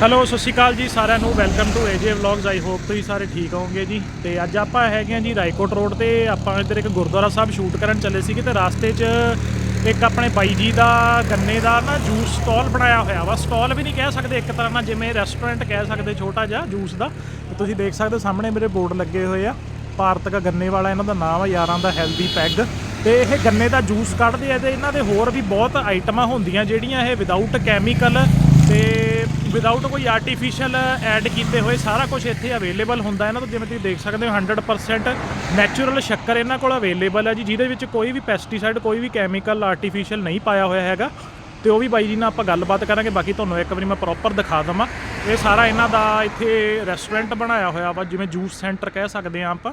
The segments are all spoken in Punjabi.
ਹੈਲੋ, ਸਤਿ ਸ਼੍ਰੀ ਅਕਾਲ ਜੀ ਸਾਰਿਆਂ ਨੂੰ। Welcome to AJ vlogs I hope ਤੁਸੀਂ ਸਾਰੇ ਠੀਕ ਹੋਵੋਗੇ ਜੀ। ਤੇ ਅੱਜ ਆਪਾਂ ਹੈਗੇ ਆ ਜੀ ਰਾਏਕੋਟ ਰੋਡ ਤੇ। ਆਪਾਂ ਇੱਧਰ ਇੱਕ ਗੁਰਦੁਆਰਾ ਸਾਹਿਬ ਸ਼ੂਟ ਕਰਨ ਚੱਲੇ ਸੀਗੇ ਤੇ ਰਾਸਤੇ 'ਚ ਇੱਕ ਆਪਣੇ ਬਾਈ ਜੀ ਦਾ, ਗੰਨੇ ਦਾ ਨਾ ਜੂਸ ਸਟਾਲ ਬਣਾਇਆ ਹੋਇਆ ਵਾ। ਸਟਾਲ ਵੀ ਨਹੀਂ ਕਹਿ ਸਕਦੇ ਇੱਕ ਤਰ੍ਹਾਂ ਨਾਲ, ਜਿਵੇਂ ਰੈਸਟੋਰੈਂਟ ਕਹਿ ਸਕਦੇ ਛੋਟਾ ਜਿਹਾ ਜੂਸ ਦਾ। ਤੁਸੀਂ ਦੇਖ ਸਕਦੇ ਹੋ, ਸਾਹਮਣੇ ਮੇਰੇ ਬੋਰਡ ਲੱਗੇ ਹੋਏ ਆ। ਭਾਰਤਕ ਗੰਨੇ ਵਾਲਾ ਇਹਨਾਂ ਦਾ ਨਾਮ ਆ, ਯਾਰਾਂ ਦਾ ਹੈਲਦੀ ਪੈਗ। ਤੇ ਇਹ ਗੰਨੇ ਦਾ ਜੂਸ ਕੱਢਦੇ ਆ ਤੇ ਇਹਨਾਂ ਦੇ ਹੋਰ ਵੀ ਬਹੁਤ ਆਈਟਮਾਂ ਹੁੰਦੀਆਂ ਜਿਹੜੀਆਂ ਇਹ ਵਿਦਆਊਟ ਕੈਮੀਕਲ ਤੇ ਵਿਦਆਊਟ ਕੋਈ ਆਰਟੀਫੀਸ਼ੀਅਲ ਐਡ ਕੀਤੇ ਹੋਏ, ਸਾਰਾ ਕੁਝ ਇੱਥੇ ਅਵੇਲੇਬਲ ਹੁੰਦਾ ਇਹਨਾਂ ਤੋਂ ਜਿਵੇਂ ਤੁਸੀਂ ਦੇਖ ਸਕਦੇ ਹੋ 100% ਨੈਚੁਰਲ ਸ਼ੱਕਰ ਇਹਨਾਂ ਕੋਲ ਅਵੇਲੇਬਲ ਹੈ ਜੀ, ਜਿਹਦੇ ਵਿੱਚ ਕੋਈ ਵੀ ਪੈਸਟੀਸਾਈਡ ਕੋਈ ਵੀ ਕੈਮੀਕਲ ਆਰਟੀਫੀਸ਼ੀਅਲ ਨਹੀਂ ਪਾਇਆ ਹੋਇਆ ਹੈਗਾ। ਤੇ ਉਹ ਵੀ ਬਾਈ ਜੀ ਨਾਲ ਆਪਾਂ ਗੱਲਬਾਤ ਕਰਾਂਗੇ, ਬਾਕੀ ਤੁਹਾਨੂੰ ਇੱਕ ਵਾਰੀ ਮੈਂ ਪ੍ਰੋਪਰ ਦਿਖਾ ਦਵਾਂ। ਇਹ ਸਾਰਾ ਇਹਨਾਂ ਦਾ ਇੱਥੇ ਰੈਸਟੋਰੈਂਟ ਬਣਾਇਆ ਹੋਇਆ ਵਾ, ਜਿਵੇਂ ਜੂਸ ਸੈਂਟਰ ਕਹਿ ਸਕਦੇ ਆ ਆਪਾਂ।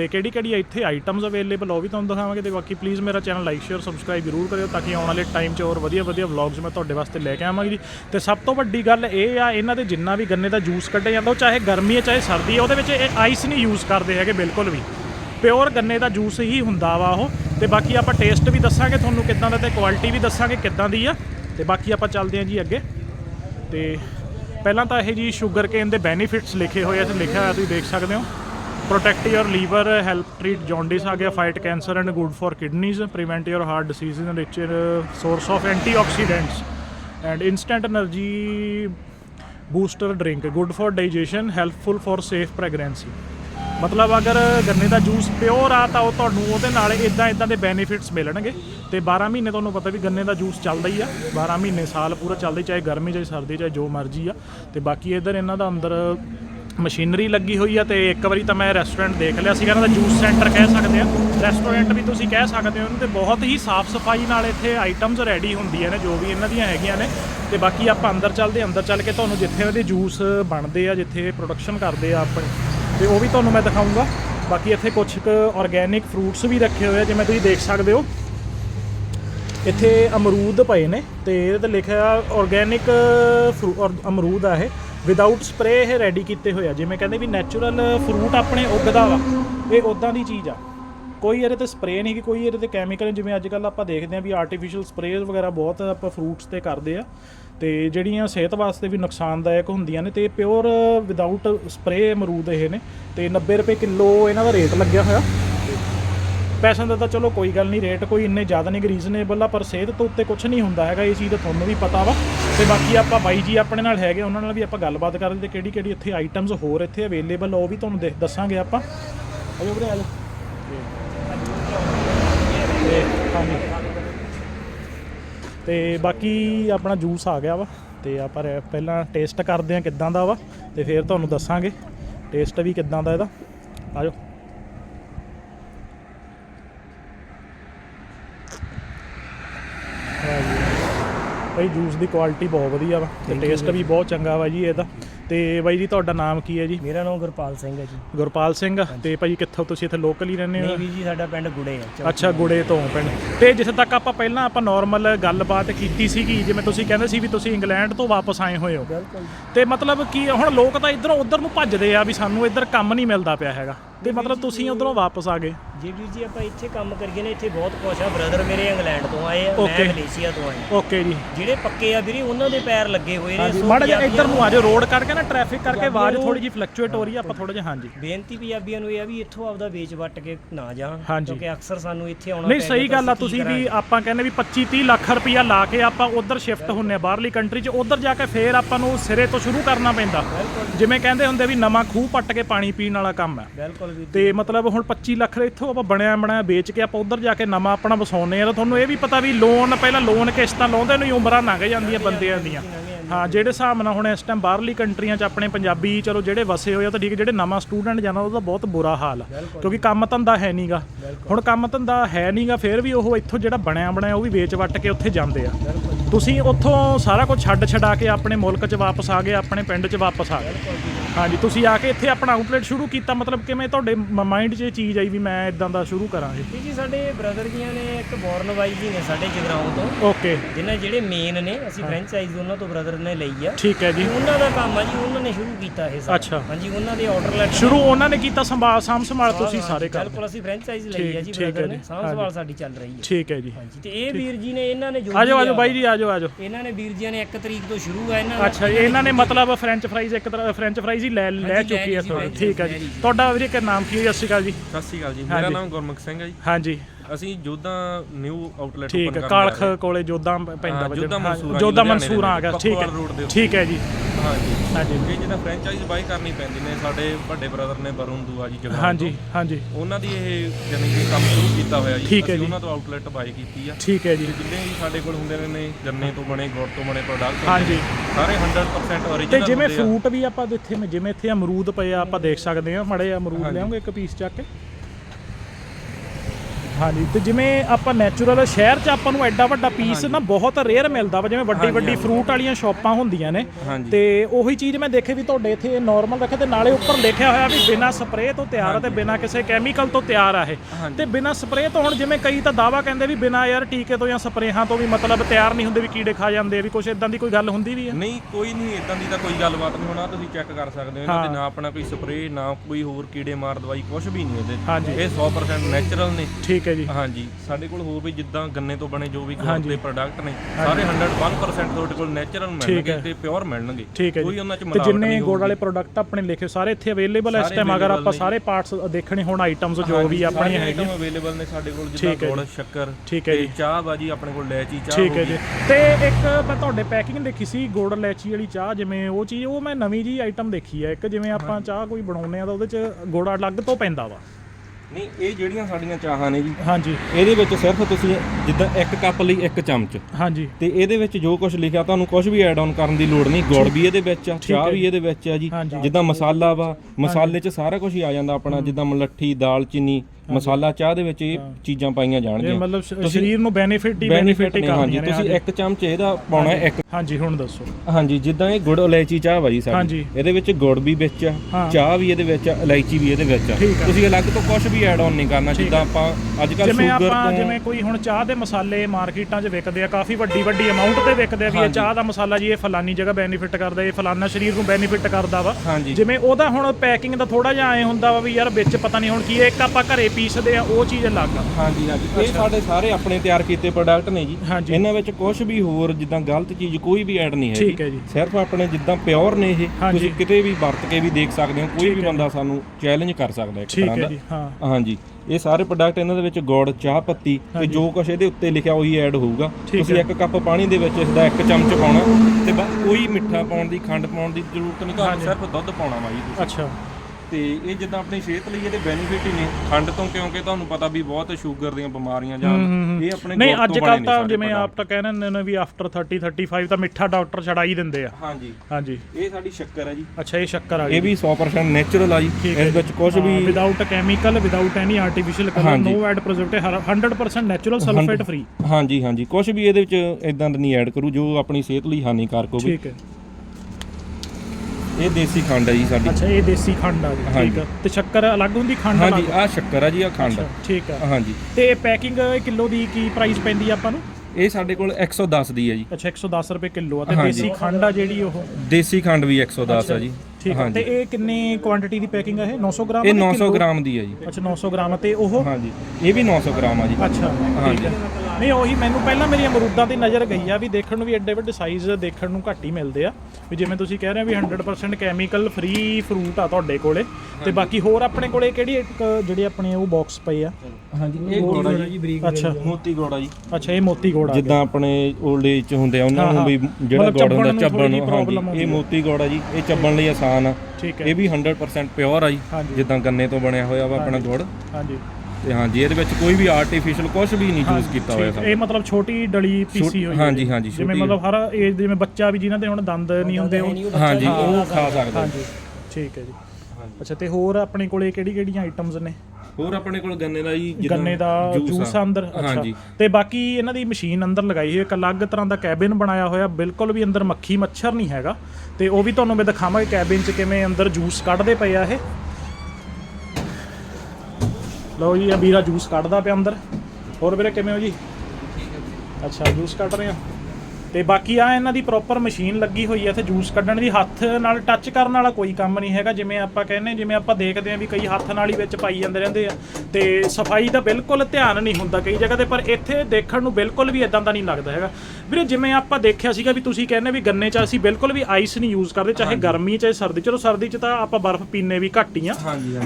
ਤੇ ਕਿਹੜੀ ਕਿਹੜੀ ਇੱਥੇ ਆਈਟਮਸ ਅਵੇਲੇਬਲ ਉਹ ਵੀ ਤੁਹਾਨੂੰ ਦਿਖਾਵਾਂਗੇ ਤੇ ਬਾਕੀ ਪਲੀਜ਼ ਮੇਰਾ ਚੈਨਲ ਲਾਈਕ ਸ਼ੇਅਰ ਸਬਸਕ੍ਰਾਈਬ ਜ਼ਰੂਰ ਕਰਿਓ ਤਾਂ ਕਿ ਆਉਣ ਵਾਲੇ ਟਾਈਮ 'ਚ ਹੋਰ ਵਧੀਆ ਵਧੀਆ ਵਲੌਗਸ ਮੈਂ ਤੁਹਾਡੇ ਵਾਸਤੇ ਲੈ ਕੇ ਆਵਾਂਗੀ ਜੀ। ਤੇ ਸਭ ਤੋਂ ਵੱਡੀ ਗੱਲ ਇਹ ਆ, ਇਹਨਾਂ ਦੇ ਜਿੰਨਾ ਵੀ ਗੰਨੇ ਦਾ ਜੂਸ ਕੱਢਿਆ ਜਾਂਦਾ, ਉਹ ਚਾਹੇ ਗਰਮੀ ਹੈ ਚਾਹੇ ਸਰਦੀ ਹੈ ਉਹਦੇ ਵਿੱਚ ਇਹ ਆਈਸ ਨਹੀਂ ਯੂਜ਼ ਕਰਦੇ ਹੈਗੇ ਬਿਲਕੁਲ ਵੀ। ਪਿਓਰ ਗੰਨੇ ਦਾ ਜੂਸ ਹੀ ਹੁੰਦਾ ਵਾ ਉਹ। ਤੇ ਬਾਕੀ ਆਪਾਂ ਟੇਸਟ ਵੀ ਦੱਸਾਂਗੇ ਤੁਹਾਨੂੰ ਕਿੱਦਾਂ ਦਾ ਤੇ ਕੁਆਲਿਟੀ ਵੀ ਦੱਸਾਂਗੇ ਕਿੱਦਾਂ ਦੀ ਆ। ਤੇ ਬਾਕੀ ਆਪਾਂ ਚੱਲਦੇ ਹਾਂ ਜੀ ਅੱਗੇ। ਤੇ ਪਹਿਲਾਂ ਤਾਂ ਇਹ ਜੀ ਸ਼ੂਗਰ ਕੇਨ ਦੇ ਬੈਨੀਫਿਟਸ ਲਿਖੇ ਹੋਏ ਆ ਤੇ ਲਿਖਿਆ ਹੋਇਆ ਤੁਸੀਂ ਦੇਖ ਸਕਦੇ ਹੋ। Protect your liver help treat jaundice ਆ ਗਿਆ fight cancer and good for kidneys, prevent your heart disease and source uh, source of antioxidants. And instant energy booster drink good for digestion helpful for safe pregnancy ਮਤਲਬ ਅਗਰ ਗੰਨੇ ਦਾ ਜੂਸ ਪਿਓਰ ਆ, ਤਾਂ ਉਹ ਤੁਹਾਨੂੰ ਉਹਦੇ ਨਾਲ ਇਦਾਂ ਇਦਾਂ ਦੇ ਬੈਨੀਫਿਟਸ ਮਿਲਣਗੇ। ਤੇ 12 ਮਹੀਨੇ ਤੁਹਾਨੂੰ ਪਤਾ ਵੀ ਗੰਨੇ ਦਾ ਜੂਸ ਚੱਲਦਾ ਹੀ ਆ। 12 ਮਹੀਨੇ ਸਾਲ ਪੂਰਾ ਚੱਲਦਾ ਚਾਹੇ ਗਰਮੀ, ਚਾਹੇ ਸਰਦੀ, ਚਾਹੇ ਜੋ ਮਰਜ਼ੀ ਆ। ਤੇ ਬਾਕੀ ਇਧਰ ਇਹਨਾਂ ਦਾ ਅੰਦਰ ਮਸ਼ੀਨਰੀ ਲੱਗੀ ਹੋਈ ਆ ਤੇ ਇੱਕ ਵਾਰੀ ਤਾਂ ਮੈਂ ਰੈਸਟੋਰੈਂਟ ਦੇਖ ਲਿਆ ਸੀ ਇਹਨਾਂ ਦਾ ਜੂਸ ਸੈਂਟਰ ਕਹਿ ਸਕਦੇ ਆ। ਰੈਸਟੋਰੈਂਟ ਵੀ ਤੁਸੀਂ ਕਹਿ ਸਕਦੇ ਹੋ, ਇਹਨੂੰ ਤੇ ਬਹੁਤ ਹੀ ਸਾਫ਼ ਸਫ਼ਾਈ ਨਾਲ ਇੱਥੇ ਆਈਟਮਸ ਰੈਡੀ ਹੁੰਦੀਆਂ ਨੇ, ਜੋ ਵੀ ਇਹਨਾਂ ਦੀਆਂ ਹੈਗੀਆਂ ਨੇ। ਤੇ ਬਾਕੀ ਆਪਾਂ ਅੰਦਰ ਚੱਲਦੇ, ਅੰਦਰ ਚੱਲ ਕੇ ਤੁਹਾਨੂੰ ਜਿੱਥੇ ਉਹਦੇ ਜੂਸ ਬਣਦੇ ਆ, ਜਿੱਥੇ ਪ੍ਰੋਡਕਸ਼ਨ ਕਰਦੇ ਆ ਆਪਣੇ ਤੇ ਉਹ ਵੀ ਤੁਹਾਨੂੰ ਮੈਂ ਦਿਖਾਉਂਗਾ ਬਾਕੀ ਇੱਥੇ ਕੁਝ ਕੁ ਆਰਗੇਨਿਕ ਫਰੂਟਸ ਵੀ ਰੱਖੇ ਹੋਏ ਆ, ਜਿਵੇਂ ਤੁਸੀਂ ਦੇਖ ਸਕਦੇ ਹੋ। ਇੱਥੇ ਅਮਰੂਦ ਪਏ ਨੇ, ਤੇ ਇਹਦੇ ਤੇ ਲਿਖਿਆ ਆਰਗੇਨਿਕ ਅਮਰੂਦ ਆ ਇਹ। ਵਿਦਆਊਟ ਸਪਰੇ ਇਹ ਰੈਡੀ ਕੀਤੇ ਹੋਏ ਆ। ਜਿਵੇਂ ਕਹਿੰਦੇ ਵੀ ਨੈਚੁਰਲ ਫਰੂਟ ਆਪਣੇ ਉੱਗਦਾ ਵਾ, ਇਹ ਉਦਾਂ ਦੀ ਚੀਜ਼ ਆ। ਕੋਈ ਇਹਦੇ ਤੇ ਸਪਰੇ ਨਹੀਂ ਕਿ ਕੋਈ ਇਹਦੇ ਤੇ ਕੈਮੀਕਲ ਜਿਵੇਂ ਅੱਜ ਕੱਲ ਆਪਾਂ ਦੇਖਦੇ ਆ ਵੀ ਆਰਟੀਫੀਸ਼ੀਅਲ ਸਪਰੇਜ਼ ਵਗੈਰਾ ਬਹੁਤ ਆਪਾਂ ਫਰੂਟਸ ਤੇ ਕਰਦੇ ਆ। ਤੇ ਜਿਹੜੀਆਂ ਸਿਹਤ ਵਾਸਤੇ ਵੀ ਨੁਕਸਾਨਦਾਇਕ ਹੁੰਦੀਆਂ ਨੇ, ਤੇ ਪਿਓਰ ਵਿਦਆਊਟ ਸਪਰੇ ਅਮਰੂਦ ਇਹ ਨੇ। ਤੇ 90 ਰੁਪਏ ਕਿਲੋ ਇਹਨਾਂ ਦਾ ਰੇਟ ਲੱਗਿਆ ਹੋਇਆ। ਪੈਸਿਆਂ ਦਾ ਤਾਂ ਚਲੋ ਕੋਈ ਗੱਲ ਨਹੀਂ ਰੇਟ ਕੋਈ ਇੰਨੇ ਜ਼ਿਆਦਾ ਨਹੀਂ ਰੀਜ਼ਨੇਬਲ ਆ, ਪਰ ਸਿਹਤ ਤੋਂ ਉੱਤੇ ਕੁਝ ਨਹੀਂ ਹੁੰਦਾ ਹੈਗਾ, ਇਹ ਚੀਜ਼ ਤਾਂ ਤੁਹਾਨੂੰ ਵੀ ਪਤਾ ਵਾ। ਤੇ ਬਾਕੀ ਆਪਾਂ ਬਾਈ ਜੀ ਆਪਣੇ ਨਾਲ ਹੈਗੇ, ਉਹਨਾਂ ਨਾਲ ਵੀ ਆਪਾਂ ਗੱਲਬਾਤ ਕਰਦੇ ਤੇ ਕਿਹੜੀ ਕਿਹੜੀ ਇੱਥੇ ਆਈਟਮਸ ਹੋਰ ਇੱਥੇ ਅਵੇਲੇਬਲ ਉਹ ਵੀ ਤੁਹਾਨੂੰ ਦੇਖ ਦੱਸਾਂਗੇ ਆਪਾਂ। ਆਜੋ ਵੀਰੇ, ਆਜੋ। ਤੇ ਹਾਂਜੀ। ਤੇ ਬਾਕੀ ਆਪਣਾ ਜੂਸ ਆ ਗਿਆ ਵਾ, ਤੇ ਆਪਾਂ ਰੇ- ਪਹਿਲਾਂ ਟੇਸਟ ਕਰਦੇ ਆ ਕਿੱਦਾਂ ਦਾ ਵਾ, ਤੇ ਫਿਰ ਤੁਹਾਨੂੰ ਦੱਸਾਂਗੇ ਟੇਸਟ ਵੀ ਕਿੱਦਾਂ ਦਾ ਇਹਦਾ। ਆਜੋ। ਭਾਈ ਜੂਸ ਦੀ ਕੁਆਲਿਟੀ ਬਹੁਤ ਵਧੀਆ ਵਾ ਤੇ ਟੇਸਟ ਵੀ ਬਹੁਤ ਚੰਗਾ ਵਾ ਜੀ ਇਹਦਾ। ਤੇ ਬਾਈ ਜੀ ਤੁਹਾਡਾ ਨਾਮ ਕੀ ਹੈ ਜੀ? ਮੇਰਾ ਨਾਮ ਗੁਰਪਾਲ ਸਿੰਘ ਹੈ ਜੀ। ਗੁਰਪਾਲ ਸਿੰਘ। ਤੇ ਭਾਈ ਕਿੱਥੋਂ ਤੁਸੀਂ ਇੱਥੇ ਲੋਕਲ ਹੀ ਰਹਿੰਦੇ ਹੋ? ਨਹੀਂ ਵੀ ਜੀ ਸਾਡਾ ਪਿੰਡ ਗੁੜੇ ਚੌਕੀ। ਅੱਛਾ ਗੁੜੇ ਤੋਂ ਪਿੰਡ। ਤੇ ਜਿੱਥੇ ਤੱਕ ਆਪਾਂ ਪਹਿਲਾਂ ਆਪਾਂ ਨਾਰਮਲ ਗੱਲਬਾਤ ਕੀਤੀ ਸੀਗੀ ਜਿਵੇਂ ਤੁਸੀਂ ਕਹਿੰਦੇ ਸੀ ਵੀ ਤੁਸੀਂ ਇੰਗਲੈਂਡ ਤੋਂ ਵਾਪਸ ਆਏ ਹੋਏ ਹੋ। ਬਿਲਕੁਲ ਤੇ ਮਤਲਬ ਕੀ ਹੁਣ ਲੋਕ ਤਾਂ ਇਧਰੋਂ ਉਧਰ ਨੂੰ ਭੱਜਦੇ ਆ ਵੀ ਸਾਨੂੰ ਇੱਧਰ ਕੰਮ ਨਹੀਂ ਮਿਲਦਾ ਪਿਆ ਹੈਗਾ। ਤੇ ਮਤਲਬ ਤੁਸੀਂ ਉਧਰੋਂ ਵਾਪਸ ਆ ਗਏ। ਜੀ ਵੀਰ ਜੀ ਆਪਾਂ ਇੱਥੇ ਕੰਮ ਕਰੀਏ ਨੇ ਇੱਥੇ ਬਹੁਤ ਕੁਛ ਆ। ਬ੍ਰਦਰ ਮੇਰੇ ਇੰਗਲੈਂਡ ਤੋਂ ਆਏ ਆ ਮੈਂ. ਮਲੇਸ਼ੀਆ ਤੋਂ ਆਇਆ। ਓਕੇ ਜੀ। ਜਿਹੜੇ ਪੱਕੇ ਆ ਵੀਰੇ ਉਹਨਾਂ ਦੇ ਪੈਰ ਲੱਗੇ ਹੋਏ ਨੇ ਮਾੜਾ ਜਿਹਾ ਇੱਧਰ ਨੂੰ ਆ ਜਾਓ ਰੋਡ ਕਰਕੇ ਨਾ ਟ੍ਰੈਫਿਕ ਕਰਕੇ ਆਵਾਜ਼ ਥੋੜੀ ਜਿਹੀ ਫਲਕਚੁਏਟ ਹੋ ਰਹੀ ਆ ਆਪਾਂ ਥੋੜਾ ਜਿਹਾ ਹਾਂਜੀ। ਬੇਨਤੀ ਪੰਜਾਬੀਆਂ ਨੂੰ ਇਹ ਆ ਵੀ ਇੱਥੋਂ ਆਪਦਾ ਵੇਚ ਵੱਟ ਕੇ ਨਾ ਜਾਣ। ਕਿਉਂਕਿ ਅਕਸਰ ਸਾਨੂੰ ਇੱਥੇ ਆਉਣਾ ਨਹੀਂ ਸਹੀ ਗੱਲ ਆ ਤੁਸੀਂ ਵੀ। ਆਪਾਂ ਕਹਿੰਦੇ ਵੀ 25 30 ਲੱਖ ਰੁਪਇਆ ਲਾ ਕੇ ਆਪਾਂ ਉਧਰ ਸ਼ਿਫਟ ਹੁੰਨੇ ਆ ਬਾਹਰਲੀ ਕੰਟਰੀ 'ਚ। ਉਧਰ ਜਾ ਕੇ ਫੇਰ ਆਪਾਂ ਨੂੰ ਸਿਰੇ ਤੋਂ ਸ਼ੁਰੂ ਕਰਨਾ ਪੈਂਦਾ। ਜਿਵੇਂ ਕਹਿੰਦੇ ਹੁੰਦੇ ਵੀ ਨਵਾਂ ਖੂਹ ਪੱਟ ਕੇ ਪਾਣੀ ਪੀਣ ਵਾਲਾ ਕੰਮ ਹੈ ਤੇ ਮਤਲਬ ਹੁਣ 25 ਲੱਖ ਇੱਥੋਂ ਆਪਾਂ ਬਣਿਆ ਬਣਾਇਆ ਵੇਚ ਕੇ ਆਪਾਂ ਉਧਰ ਜਾ ਕੇ ਨਵਾਂ ਆਪਣਾ ਵਸਾਉਨੇ ਆ। ਤਾਂ ਤੁਹਾਨੂੰ ਇਹ ਵੀ ਪਤਾ ਵੀ ਲੋਨ ਪਹਿਲਾਂ ਲੋਨ ਕਿਸ਼ਤਾਂ ਲਾਉਂਦੇ ਨੂੰ ਉਮਰਾਂ ਲੰਘ ਜਾਂਦੀਆਂ ਬੰਦਿਆਂ ਦੀਆਂ। ਹਾਂ ਜਿਹੜੇ ਹਿਸਾਬ ਨਾਲ ਹੁਣ ਇਸ ਟਾਈਮ ਬਾਹਰਲੀ ਕੰਟਰੀਆਂ 'ਚ ਆਪਣੇ ਪੰਜਾਬੀ ਚਲੋ ਜਿਹੜੇ ਵਸੇ ਹੋਏ ਆ ਤਾਂ ਠੀਕ ਜਿਹੜੇ ਨਵਾਂ ਸਟੂਡੈਂਟ ਜਾਂਦਾ ਉਹਦਾ ਬਹੁਤ ਬੁਰਾ ਹਾਲ ਆ। ਕਿਉਂਕਿ ਕੰਮ ਧੰਦਾ ਹੈ ਨਹੀਂਗਾ ਹੁਣ ਕੰਮ ਧੰਦਾ ਹੈ ਨਹੀਂਗਾ ਫਿਰ ਵੀ ਉਹ ਇੱਥੋਂ ਜਿਹੜਾ ਬਣਿਆ ਬਣਾਇਆ ਉਹ ਵੀ ਵੇਚ ਵੱਟ ਕੇ ਉੱਥੇ ਜਾਂਦੇ ਆ। ਤੁਸੀਂ ਉੱਥੋਂ ਸਾਰਾ ਕੁਝ ਛੱਡ ਛਡਾ ਕੇ ਆਪਣੇ ਮੁਲਕ 'ਚ ਵਾਪਸ ਆ ਗਏ ਆਪਣੇ ਪਿੰਡ 'ਚ ਵਾਪਸ ਆ ਗਏ। ਹਾਂਜੀ ਤੁਸੀਂ ਆ ਕੇ ਇੱਥੇ ਆਪਣਾ ਆਊਟਲੈਟ ਸ਼ੁਰੂ ਕੀਤਾ ਮਤਲਬ ਕਿਵੇਂ ਤੁਹਾਡੇ ਮਾਈਂਡ 'ਚ ਇਹ ਚੀਜ਼ ਆਈ ਵੀ ਮੈਂ ਇਦਾਂ ਦਾ ਸ਼ੁਰੂ ਕਰਾਂ ਇਹ ਜੀ ਜੀ ਸਾਡੇ ਬ੍ਰਦਰ ਜੀਆਂ ਨੇ ਇੱਕ ਬੋਰਨ ਵਾਈ ਜੀ ਨੇ ਸਾਡੇ ਜਗਰਾਉਂ ਤੋਂ। ਓਕੇ ਜਿਨ੍ਹਾਂ ਜਿਹੜੇ ਮੇਨ ਨੇ ਅਸੀਂ ਫਰੈਂਚਾਈਜ਼ ਉਹਨਾਂ ਤੋਂ ਬ੍ਰਦਰ ਨੇ ਲਈ ਆ। ਠੀਕ ਹੈ ਜੀ। ਉਹਨਾਂ ਦਾ ਕੰਮ ਆ ਜੀ ਉਹਨਾਂ ਨੇ ਸ਼ੁਰੂ ਕੀਤਾ ਇਹ ਸਾਰਾ। ਅੱਛਾ। ਹਾਂਜੀ ਉਹਨਾਂ ਦੇ ਆਰਡਰ ਲੈਟਰ ਸ਼ੁਰੂ ਉਹਨਾਂ ਨੇ ਕੀਤਾ ਸੰਭਾਲ ਸਾਂਭ ਸੰਭਾਲ ਤੁਸੀਂ ਸਾਰੇ ਕਰ ਬਿਲਕੁਲ ਅਸੀਂ ਫਰੈਂਚਾਈਜ਼ ਲਈ ਆ ਜੀ ਠੀਕ- ਠੀਕ ਹੈ ਬ੍ਰਦਰ ਜੀ, ਨੇ। ਸਾਂਭ। ਸੰਭਾਲ ਸਾਡੀ ਚੱਲ ਰਹੀ ਹੈ। ਠੀਕ ਹੈ ਜੀ। ਹਾਂਜੀ ਤੇ ਇਹ ਵੀਰ ਜੀ ਨੇ ਇਹਨਾਂ ਨੇ ਜੋ ਆਜੋ ਵੀ ਆਜੋ ਆ, ਬਾਈ ਜੀ ਆਜੋ ਆਜੋ ਇਹਨਾਂ ਨੇ ਵੀਰ ਜੀ ਨੇ 1 ਤਰੀਕ ਤੋਂ ਸ਼ੁਰੂ ਆ ਇਹਨਾਂ ਦਾ ਅੱਛਾ ਜੀ, ਇਹਨਾਂ ਨੇ ਮਤਲਬ ਫ੍ਰੈਂਚ ਫਰਾਈਜ਼ ਇੱਕ ਤਰ੍ਹਾਂ ਫ੍ਰੈਂਚ ਫਰਾਈਜ਼ ਹੀ ਲੈ ਲੈ ਲੈ ਚੁੱਕੀ ਹੈ ਤੁਹਾਡੀ ਜੀ, ਠੀਕ ਹੈ ਜੀ ਜੀ। ਤੁਹਾਡਾ ਵੀਰੇ ਕਿ ਨਾਮ ਕੀ ਹੈ ਜੀ? ਸਤਿ ਸ਼੍ਰੀ ਅਕਾਲ ਜੀ ਸਤਿ ਸ਼੍ਰੀ ਅਕਾਲ ਜੀ। ਮੇਰਾ ਨਾਮ ਗੁਰਮੁਖ ਸਿੰਘ ਹੈ ਜੀ ਹਾਂਜੀ ਅਸੀਂ ਜੋਧਾ ਨਿਊ ਆਊਟਲੈਟ ਠੀਕ ਹੈ ਕਾਲਖ ਕੋਲੇ ਜੋਧਾ ਪੈਂਦਾ ਜੋਧਾ। ਮਨਸੂਰ ਆ ਜੀ, ਆ ਗਿਆ ਠੀਕ ਹੈ। ਠੀਕ ਹੈ ਜੀ ਹਾਂਜੀ। ਹਾਂਜੀ। ਇਹ ਜਿਹਦਾ ਫਰੈਂਚਾਈਜ਼ ਬਾਈ ਕਰਨੀ ਪੈਂਦੀ ਨੇ ਸਾਡੇ ਵੱਡੇ ਬ੍ਰਦਰ ਨੇ ਵਰੁਣ ਦੂਆ ਜੀ ਜਗਾਂ ਹਾਂਜੀ ਹਾਂਜੀ। ਉਹਨਾਂ ਦੀ ਇਹ ਜਾਨੀ ਕਿ ਕੰਮ ਸ਼ੁਰੂ ਕੀਤਾ ਹੋਇਆ ਜੀ। ਠੀਕ ਹੈ ਅਸੀਂ ਜੀ। ਉਹਨਾਂ ਤੋਂ ਆਊਟਲੈਟ ਬਾਈ ਕੀਤੀ ਆ। ਠੀਕ ਹੈ ਜੀ। ਤੇ ਜਿੰਨੇ ਵੀ ਸਾਡੇ ਕੋਲ ਹੁੰਦੇ ਨੇ ਗੰਨੇ ਤੋਂ ਬਣੇ ਗੁੜ ਤੋਂ ਬਣੇ ਪ੍ਰੋਡਕਟ ਹਾਂਜੀ। ਸਾਰੇ 100% ਤੇ ਓਰੀਜਨਲ ਜਿਵੇਂ ਫਰੂਟ ਵੀ ਆਪਾਂ ਇੱਥੇ ਜਿਵੇਂ ਇੱਥੇ ਅਮਰੂਦ ਪਏ ਆ ਆਪਾਂ ਦੇਖ ਸਕਦੇ ਹਾਂ। ਮੜੇ ਅਮਰੂਦ ਹਾਂਜੀ। ਲਿਆਉਂਗੇ ਇੱਕ ਪੀਸ ਚੱਕ ਕੇ। ਹਾਂਜੀ ਤੇ ਜਿਵੇਂ ਆਪਾਂ ਨੈਚੁਰਲ ਸ਼ਹਿਰ 'ਚ ਆਪਾਂ ਨੂੰ ਐਡਾ ਵੱਡਾ ਪੀਸ ਨਾ ਬਹੁਤ ਰੇਅਰ ਮਿਲਦਾ ਵਾ ਜਿਵੇਂ ਵੱਡੀ ਵੱਡੀ। ਫਰੂਟ ਵਾਲੀਆਂ ਸ਼ਾਪਾਂ ਹੁੰਦੀਆਂ ਨੇ। ਤੇ ਉਹੀ ਚੀਜ਼ ਮੈਂ ਦੇਖੇ ਵੀ ਤੁਹਾਡੇ ਇੱਥੇ ਨਾਰਮਲ ਰੱਖੇ ਤੇ ਨਾਲੇ ਉੱਪਰ ਲਿਖਿਆ ਹੋਇਆ ਵੀ ਬਿਨਾ ਸਪਰੇਅ ਤੋਂ ਤਿਆਰ ਆ ਤੇ ਬਿਨਾ ਕਿਸੇ ਕੈਮੀਕਲ ਤੋਂ ਤਿਆਰ ਆ ਇਹ। ਤੇ ਬਿਨਾ ਸਪਰੇਅ ਤੋਂ ਹੁਣ ਜਿਵੇਂ ਕਈ ਤਾਂ ਦਾਵਾ ਕਹਿੰਦੇ ਵੀ ਬਿਨਾ ਯਾਰ ਟੀਕੇ ਤੋਂ ਜਾਂ ਸਪਰੇਹਾਂ ਤੋਂ ਵੀ ਮਤਲਬ ਤਿਆਰ ਨਹੀਂ ਹੁੰਦੇ ਵੀ ਕੀੜੇ ਖਾ ਜਾਂਦੇ ਆ ਵੀ ਕੁਝ ਇਦਾਂ ਦੀ ਕੋਈ ਗੱਲ ਹੁੰਦੀ ਵੀ ਆ? ਨਹੀਂ ਕੋਈ ਨਹੀਂ ਇਦਾਂ ਦੀ ਤਾਂ ਕੋਈ ਗੱਲਬਾਤ ਨਹੀਂ ਹੋਣਾ ਤੁਸੀਂ ਚੈੱਕ ਕਰ ਸਕਦੇ ਹੋ। ਇਹਨਾਂ ਨਾ ਆਪਣਾ ਕੋਈ ਸਪਰੇਅ ਨਾ ਕੋਈ ਹੋਰ ਕੀੜੇ ਮਾਰ ਦਵਾਈ ਕੁਝ ਵੀ ਨਹੀਂ ਇਹਦੇ। ਇਹ 100% ਨੈਚੁਰਲ ਨੇ। ਠੀਕ ਹੈ ਜੀ। ਹਾਂਜੀ ਸਾਡੇ ਕੋਲ ਹੋਰ ਵੀ ਜਿੱਦਾਂ ਗੰਨੇ ਤੋਂ ਬਣੇ ਜੋ ਵੀ ਹਾਂਜੀ। ਦੇ ਪ੍ਰੋਡਕਟ ਨੇ ਸਾਰੇ 101% ਤੁਹਾਡੇ ਕੋਲ ਨੈਚੁਰਲ ਮਿਲਣਗੇ ਤੇ ਪਿਓਰ ਮਿਲਣਗੇ। ਕੋਈ ਉਹਨਾਂ ਚ ਮਿਲਾਵਟ ਜਿੰਨੇ ਗੁੜ ਵਾਲੇ ਪ੍ਰੋਡਕਟ ਆਪਣੇ ਲਿਖੇ ਸਾਰੇ ਇੱਥੇ ਅਵੇਲੇਬਲ ਹੈ। ਇਸ ਟਾਈਮ ਅਗਰ ਆਪਾਂ ਨੇ। ਸਾਰੇ ਪਾਰਟਸ ਦੇਖਣੇ ਹੋਣ ਆਈਟਮਸ ਜੋ ਵੀ ਆਪਣੀਆਂ ਹੈਗੀਆਂ। ਆਈਟਮ ਅਵੇਲੇਬਲ ਨੇ ਸਾਡੇ ਕੋਲ ਜਿੱਦਾਂ ਜੀ। ਸ਼ੱਕਰ ਤੇ। ਚਾਹ ਬਾਜੀ ਆਪਣੇ ਕੋਲ ਲੈਚੀ ਚਾਹ ਠੀਕ ਹੈ ਜੀ। ਤੇ ਇੱਕ ਮੈਂ ਤੁਹਾਡੇ ਪੈਕਿੰਗ ਦੇਖੀ ਸੀ ਗੁੜ ਲੈਚੀ ਵਾਲੀ ਚਾਹ ਜਿਵੇਂ ਉਹ ਚੀਜ਼ ਉਹ ਮੈਂ ਨਵੀਂ ਜੀ ਆਈਟਮ ਦੇਖੀ ਹੈ। ਇੱਕ ਜਿਵੇਂ ਆਪਾਂ ਚਾਹ ਕੋਈ ਬਣਾਉਂਦੇ ਆ ਤਾਂ ਉਹਦੇ ਚ ਗੁੜ ਅਲੱਗ ਤੋਂ ਪੈਂਦਾ ਵਾ। ਨਹੀਂ ਇਹ ਜਿਹੜੀਆਂ ਸਾਡੀਆਂ ਚਾਹਾਂ ਨੇ ਜੀ ਹਾਂਜੀ। ਇਹਦੇ ਵਿੱਚ ਸਿਰਫ ਤੁਸੀਂ ਜਿੱਦਾਂ ਇੱਕ ਕੱਪ ਲਈ ਇੱਕ ਚਮਚ। ਹਾਂਜੀ। ਤੇ ਇਹਦੇ ਵਿੱਚ ਜੋ ਕੁਝ ਲਿਖਿਆ ਤੁਹਾਨੂੰ ਕੁਝ ਵੀ ਐਡ ਆਨ ਕਰਨ ਦੀ ਲੋੜ ਨਹੀਂ। ਗੁੜ ਵੀ ਇਹਦੇ ਵਿੱਚ ਆ ਚਾਹ ਵੀ ਇਹਦੇ ਵਿੱਚ ਆ ਜੀ। ਜਿੱਦਾਂ ਮਸਾਲਾ ਵਾ ਮਸਾਲੇ 'ਚ ਸਾਰਾ ਕੁਝ ਹੀ ਆ ਜਾਂਦਾ ਆਪਣਾ ਜਿੱਦਾਂ ਮਲੱਠੀ ਦਾਲਚੀਨੀ ਮਸਾਲਾ ਚਾਹ ਦੇ ਵਿੱਚ ਇਹ ਚੀਜ਼ਾਂ ਪਾਈਆਂ ਇਹ ਜਾਣਗੀਆਂ। ਮਤਲਬ ਸ਼- ਸਰੀਰ ਨੂੰ ਬੈਨੀਫਿਟ ਹੀ ਬੈਨੀਫਿਟ ਹੀ ਹਾਂਜੀ ਕਰਦੀਆਂ ਨੇ ਤੁਸੀਂ ਇੱਕ ਚਮਚ ਇਹਦਾ ਪਾਉਣਾ ਹੈ, ਇੱਕ। ਹਾਂਜੀ ਹੁਣ ਦੱਸੋ। ਹਾਂਜੀ ਜਿੱਦਾਂ ਇਹ ਗੁੜ ਇਲਾਇਚੀ ਚਾਹ ਵਾ ਜੀ ਸਾਡੀ। ਹਾਂਜੀ। ਇਹਦੇ ਵਿੱਚ ਗੁੜ ਵੀ ਵਿੱਚ ਆ ਹਾਂ। ਚਾਹ ਵੀ ਇਹਦੇ ਵਿੱਚ ਆ ਇਲਾਇਚੀ ਵੀ ਇਹਦੇ ਵਿੱਚ ਆ। ਠੀਕ ਆ। ਤੁਸੀਂ ਅਲੱਗ ਤੋਂ ਕੁਝ ਵੀ ਐਡ ਆਨ ਨਹੀਂ ਕਰਨਾ ਜਿੱਦਾਂ ਆਪਾਂ ਅੱਜ ਕੱਲ ਜਿਵੇਂ ਸ਼ੂਗਰ ਆਪਾਂ ਤੋਂ ਜਿਵੇਂ ਕੋਈ ਹੁਣ ਚਾਹ ਦੇ ਮਸਾਲੇ ਮਾਰਕੀਟਾਂ 'ਚ ਵਿਕਦੇ ਆ ਕਾਫੀ ਵੱਡੀ ਵੱਡੀ ਅਮਾਉਂਟ ਤੇ ਵਿਕਦੇ ਆ ਵੀ ਇਹ ਹਾਂਜੀ। ਚਾਹ ਦਾ ਮਸਾਲਾ ਜੀ ਇਹ ਫਲਾਨੀ ਜਗ੍ਹਾ ਬੈਨੀਫਿਟ ਕਰਦਾ ਇਹ ਫਲਾਨਾ ਸਰੀਰ ਨੂੰ ਬੈਨੀਫਿਟ ਕਰਦਾ ਵਾ। ਹਾਂਜੀ। ਜਿਵੇਂ ਉਹਦਾ ਹੁਣ ਪੈਕਿੰਗ ਦਾ ਥੋੜਾ ਜਿਹਾ ਐ ਹੁੰਦਾ ਵਾ ਵੀ ਯਾਰ ਵਿੱਚ ਪਤਾ ਨਹੀਂ ਹੁਣ ਕੀ ਹੈ ਇੱਕ ਆਪਾਂ ਘਰੇ ਪੀਸਦੇ ਆ ਉਹ ਚੀਜ਼ ਅਲੱਗ ਆ। ਹਾਂਜੀ ਹਾਂਜੀ। ਇਹ ਸਾਡੇ ਸਾਰੇ ਆਪਣੇ ਤਿਆਰ ਕੀਤੇ ਪ੍ਰੋਡਕਟ ਨੇ ਜੀ। ਹਾਂਜੀ। ਇਹਨਾਂ ਵਿੱਚ ਕੁਝ ਵੀ ਹੋਰ ਜਿੱਦਾਂ ਗਲਤ ਚੀਜ਼ ਕੋਈ ਵੀ ਐਡ ਨਹੀਂ ਹੈ ਠੀਕ ਹੈ ਜੀ। ਸਿਰਫ ਆਪਣੇ ਜਿੱਦਾਂ ਪਿਓਰ ਨੇ ਇਹ। ਹਾਂਜੀ। ਤੁਸੀਂ ਕਿਤੇ ਵੀ ਵਰਤ ਕੇ ਵੀ ਦੇਖ ਸਕਦੇ ਹੋ ਕੋਈ ਵੀ ਬੰਦਾ ਸਾਨੂੰ ਚੈਲੰਜ ਕਰ ਸਕਦਾ ਇੱਕ ਠੀਕ ਤਰ੍ਹਾਂ ਹੈ ਦਾ। ਜੀ ਹਾਂ। ਹਾਂਜੀ। ਇਹ ਸਾਰੇ ਪ੍ਰੋਡਕਟ ਇਹਨਾਂ ਦੇ ਵਿੱਚ ਗੁੜ ਚਾਹ ਪੱਤੀ ਤੇ। ਜੋ ਕੁਝ ਇਹਦੇ ਉੱਤੇ ਲਿਖਿਆ ਉਹੀ ਐਡ ਹੋਊਗਾ। ਠੀਕ ਤੁਸੀਂ ਹੈ। ਇੱਕ ਕੱਪ ਪਾਣੀ ਦੇ ਵਿੱਚ ਇਸ ਦਾ ਇੱਕ ਚਮਚ ਪਾਉਣਾ ਤੇ ਬਸ ਕੋਈ ਮਿੱਠਾ ਪਾਉਣ ਦੀ ਖੰਡ ਪਾਉਣ ਦੀ ਜ਼ਰੂਰਤ ਨਹੀਂ। ਤੁਹਾਨੂੰ। ਸਿਰਫ ਦੁੱਧ ਪਾਉਣਾ ਵਾ ਜੀ ਤੁਸੀਂ। ਅੱਛਾ। ਤੇ ਇਹ ਜਿੱਦਾਂ ਆਪਣੀ ਸਿਹਤ ਲਈ ਇਹਦੇ ਬੈਨੀਫਿਟ ਹੀ ਨੇ। ਖੰਡ ਤੋਂ ਕਿਉਂਕਿ ਤੁਹਾਨੂੰ ਪਤਾ ਵੀ ਬਹੁਤ ਸ਼ੂਗਰ ਦੀਆਂ ਬਿਮਾਰੀਆਂ ਜਾਂ। ਇਹ ਆਪਣੇ ਨਹੀਂ ਅੱਜ ਕੱਲ ਤਾਂ ਜਿਵੇਂ। ਆਪ ਤਾਂ ਕਹਿੰਦੇ ਨੇ ਵੀ ਆਫਟਰ 30 35 ਤਾਂ ਮਿੱਠਾ ਡਾਕਟਰ ਛੜਾ ਹੀ ਦਿੰਦੇ ਆ। ਹਾਂਜੀ। ਹਾਂਜੀ। ਇਹ ਸਾਡੀ ਸ਼ੱਕਰ ਹੈ ਜੀ। ਅੱਛਾ ਇਹ ਸ਼ੱਕਰ ਆ ਇਹ ਵੀ 100% ਨੇਚਰਲ ਆ ਜੀ। ਇਸ ਵਿੱਚ ਕੁਝ ਵੀ without chemical without any artificial colour. No add preservative 100% natural sulphate free ਹਾਂਜੀ ਹਾਂਜੀ। ਕੁਝ ਵੀ ਇਹਦੇ ਵਿੱਚ ਇਦਾਂ ਦਾ ਨਹੀਂ ਐਡ ਕਰੂ ਜੋ ਆਪਣੀ ਸਿਹਤ ਲਈ ਹਾਨੀਕਾਰਕ ਹੋਵੇ। ਠੀਕ ਹੈ। ਇਹ ਦੇਸੀ ਖੰਡ ਹੈ ਜੀ ਸਾਡੀ। ਅੱਛਾ ਇਹ ਦੇਸੀ ਖੰਡ ਆ ਜੀ ਠੀਕ। ਆ। ਤੇ ਸ਼ੱਕਰ ਅਲੱਗ ਹੁੰਦੀ ਖੰਡ ਹਾਂਜੀ ਆਹ ਸ਼ੱਕਰ ਆ ਜੀ ਆ ਖੰਡ। ਠੀਕ ਆ। ਹਾਂਜੀ। ਤੇ ਪੈਕਿੰਗ ਕਿਲੋ ਦੀ ਕੀ ਪ੍ਰਾਈਸ ਪੈਂਦੀ ਆ ਆਪਾਂ ਨੂੰ? ਇਹ ਸਾਡੇ ਕੋਲ 110 ਦੀ ਹੈ ਜੀ। ਅੱਛਾ 110 ਰੁਪਏ ਕਿਲੋ ਆ। ਤੇ। ਦੇਸੀ ਖੰਡ ਆ ਜਿਹੜੀ ਉਹ? ਦੇਸੀ ਖੰਡ ਵੀ 110 ਆ ਜੀ। ਠੀਕ ਆ। ਤੇ ਇਹ ਕਿੰਨੀ ਕੁਆਂਟੀਟੀ ਦੀ ਪੈਕਿੰਗ ਆ ਇਹ? 900 ਗ੍ਰਾਮ ਇਹ ਆ ਕਿ 900 ਕਿੱਲੋ? ਗ੍ਰਾਮ ਦੀ ਹੈ ਜੀ। ਅੱਛਾ 900 ਗ੍ਰਾਮ ਤੇ ਉਹ? ਹਾਂਜੀ। ਇਹ ਵੀ 900 ਗ੍ਰਾਮ ਆ ਜੀ। ਅੱਛਾ ਠੀਕ ਹੈ ਨਹੀਂ ਉਹੀ ਮੈਨੂੰ ਪਹਿਲਾਂ ਮੇਰੀ ਅਮਰੂਦਾਂ ਤੇ ਨਜ਼ਰ ਗਈ ਆ ਵੀ ਦੇਖਣ ਨੂੰ ਵੀ ਐਡੇ ਵੱਡੇ ਸਾਈਜ਼ ਦੇਖਣ ਨੂੰ ਘੱਟ ਹੀ ਮਿਲਦੇ ਆ। ਵੀ ਜਿਵੇਂ ਤੁਸੀਂ ਕਹਿ ਰਹੇ ਹੋ ਵੀ 100% ਕੈਮੀਕਲ ਫ੍ਰੀ ਫਰੂਟ ਆ ਤੁਹਾਡੇ ਕੋਲੇ। ਤੇ ਬਾਕੀ ਹੋਰ ਆਪਣੇ ਕੋਲੇ ਕਿਹੜੀ ਇੱਕ ਜਿਹੜੇ ਆਪਣੇ ਉਹ ਬਾਕਸ ਪਏ ਆ? ਹਾਂਜੀ ਇਹ ਗੋੜਾ ਜੀ ਅੱਛਾ। ਮੋਤੀ ਗੋੜਾ ਜੀ। ਅੱਛਾ ਇਹ ਮੋਤੀ ਗੋੜਾ ਜਿੱਦਾਂ ਆਪਣੇ 올ਡ ਏਜ ਚ ਹੁੰਦੇ ਆ ਉਹਨਾਂ ਨੂੰ। ਵੀ ਜਿਹੜਾ ਗੋੜ ਹੁੰਦਾ ਚੱਬਣ ਨੂੰ ਹਾਂਜੀ ਇਹ। ਮੋਤੀ ਗੋੜਾ ਜੀ ਇਹ ਚੱਬਣ ਲਈ ਆਸਾਨ ਆ। ਠੀਕ ਹੈ। ਇਹ ਵੀ 100% ਪਿਓਰ ਆ ਜੀ। ਜਿੱਦਾਂ ਗੰਨੇ ਤੋਂ ਬਣਿਆ ਹੋਇਆ ਵਾ ਆਪਣਾ ਗੁੜ। ਹਾਂਜੀ। ਤੇ ਹਾਂਜੀ ਇਹਦੇ ਵਿੱਚ ਕੋਈ ਵੀ ਆਰਟੀਫੀਸ਼ੀਅਲ ਕੁਝ ਵੀ ਨਹੀਂ ਯੂਜ਼ ਕੀਤਾ ਹੋਇਆ ਠੀਕ, ਇਹ ਮਤਲਬ ਛੋਟੀ ਡਲੀ ਪੀਸੀ ਹੋਈ ਹੈ। ਹਾਂਜੀ, ਜੀ। ਹਾਂਜੀ, ਜਿਵੇਂ ਛੋਟੀ- ਮਤਲਬ ਹਰ ਏਜ ਜਿਵੇਂ ਬੱਚਾ ਵੀ ਜਿਨ੍ਹਾਂ ਦੇ ਹੁਣ ਦੰਦ ਨਹੀਂ ਹੁੰਦੇ ਉਹ ਹਾਂਜੀ ਉਹ ਖਾ ਸਕਦਾ। ਹਾਂਜੀ ਠੀਕ ਹੈ ਜੀ। ਅੱਛਾ ਤੇ ਹੋਰ ਆਪਣੇ ਕੋਲੇ ਕਿਹੜੀ ਕਿਹੜੀਆਂ ਆਈਟਮਸ ਨੇ? ਹੋਰ ਆਪਣੇ ਕੋਲ ਗੰਨੇ ਦਾ ਜੀ ਜਿੱਦਾਂ ਗੰਨੇ ਦਾ ਜੂਸ ਆ। ਅੰਦਰ ਅੱਛਾ। ਹਾਂਜੀ। ਤੇ ਬਾਕੀ ਇਹਨਾਂ ਦੀ ਮਸ਼ੀਨ ਅੰਦਰ ਲਗਾਈ ਹੋਈ ਹੈ। ਇੱਕ ਅਲੱਗ ਤਰ੍ਹਾਂ ਦਾ ਕੈਬਿਨ ਬਣਾਇਆ ਹੋਇਆ। ਬਿਲਕੁਲ ਵੀ ਅੰਦਰ ਮੱਖੀ ਮੱਛਰ ਨਹੀਂ ਹੈਗਾ। ਤੇ ਉਹ ਵੀ ਤੁਹਾਨੂੰ ਮੈਂ ਦਿਖਾਵਾਂਗਾ ਕੈਬਿਨ 'ਚ ਕਿਵੇਂ ਅੰਦਰ ਜੂਸ ਕੱਢਦੇ ਪਏ ਆ ਇਹ। ਲਓ ਜੀ ਆ ਵੀਰਾ ਜੂਸ ਕੱਢਦਾ ਪਿਆ ਅੰਦਰ। ਹੋਰ ਵੀਰੇ ਕਿਵੇਂ ਹੋ ਜੀ? ਅੱਛਾ ਜੂਸ ਕੱਢ ਰਹੇ ਆ ਤੇ ਬਾਕੀ ਆ ਇਹਨਾਂ ਦੀ ਪ੍ਰੋਪਰ ਮਸ਼ੀਨ ਲੱਗੀ ਹੋਈ ਹੈ ਇੱਥੇ ਜੂਸ ਕੱਢਣ ਦੀ ਹੱਥ ਨਾਲ ਟੱਚ ਕਰਨ ਵਾਲਾ ਕੋਈ ਕੰਮ ਨਹੀਂ ਹੈਗਾ ਜਿਵੇਂ ਆਪਾਂ ਕਹਿੰਦੇ ਜਿਵੇਂ ਆਪਾਂ ਦੇਖਦੇ ਆਂ ਵੀ ਕਈ ਹੱਥ ਨਾਲ ਹੀ ਵਿੱਚ ਪਾਈ ਜਾਂਦੇ ਰਹਿੰਦੇ ਆ ਤੇ ਸਫ਼ਾਈ ਦਾ ਬਿਲਕੁਲ ਧਿਆਨ ਨਹੀਂ ਹੁੰਦਾ ਕਈ ਜਗ੍ਹਾ ਤੇ ਪਰ ਇੱਥੇ ਦੇਖਣ ਨੂੰ ਬਿਲਕੁਲ ਵੀ ਇਦਾਂ ਦਾ ਨਹੀਂ ਲੱਗਦਾ ਹੈਗਾ। ਵੀਰੇ ਜਿਵੇਂ ਆਪਾਂ ਦੇਖਿਆ ਸੀਗਾ ਵੀ ਤੁਸੀਂ ਕਹਿੰਦੇ ਵੀ ਗੰਨੇ 'ਚ ਅਸੀਂ ਬਿਲਕੁਲ ਵੀ ਆਈਸ ਨਹੀਂ ਯੂਜ਼ ਕਰਦੇ ਚਾਹੇ ਗਰਮੀ ਚਾਹੇ ਸਰਦੀ ਚਲੋ ਸਰਦੀ 'ਚ ਤਾਂ ਆਪਾਂ ਬਰਫ਼ ਪੀਨੇ ਵੀ ਘੱਟ ਹੀ ਆ।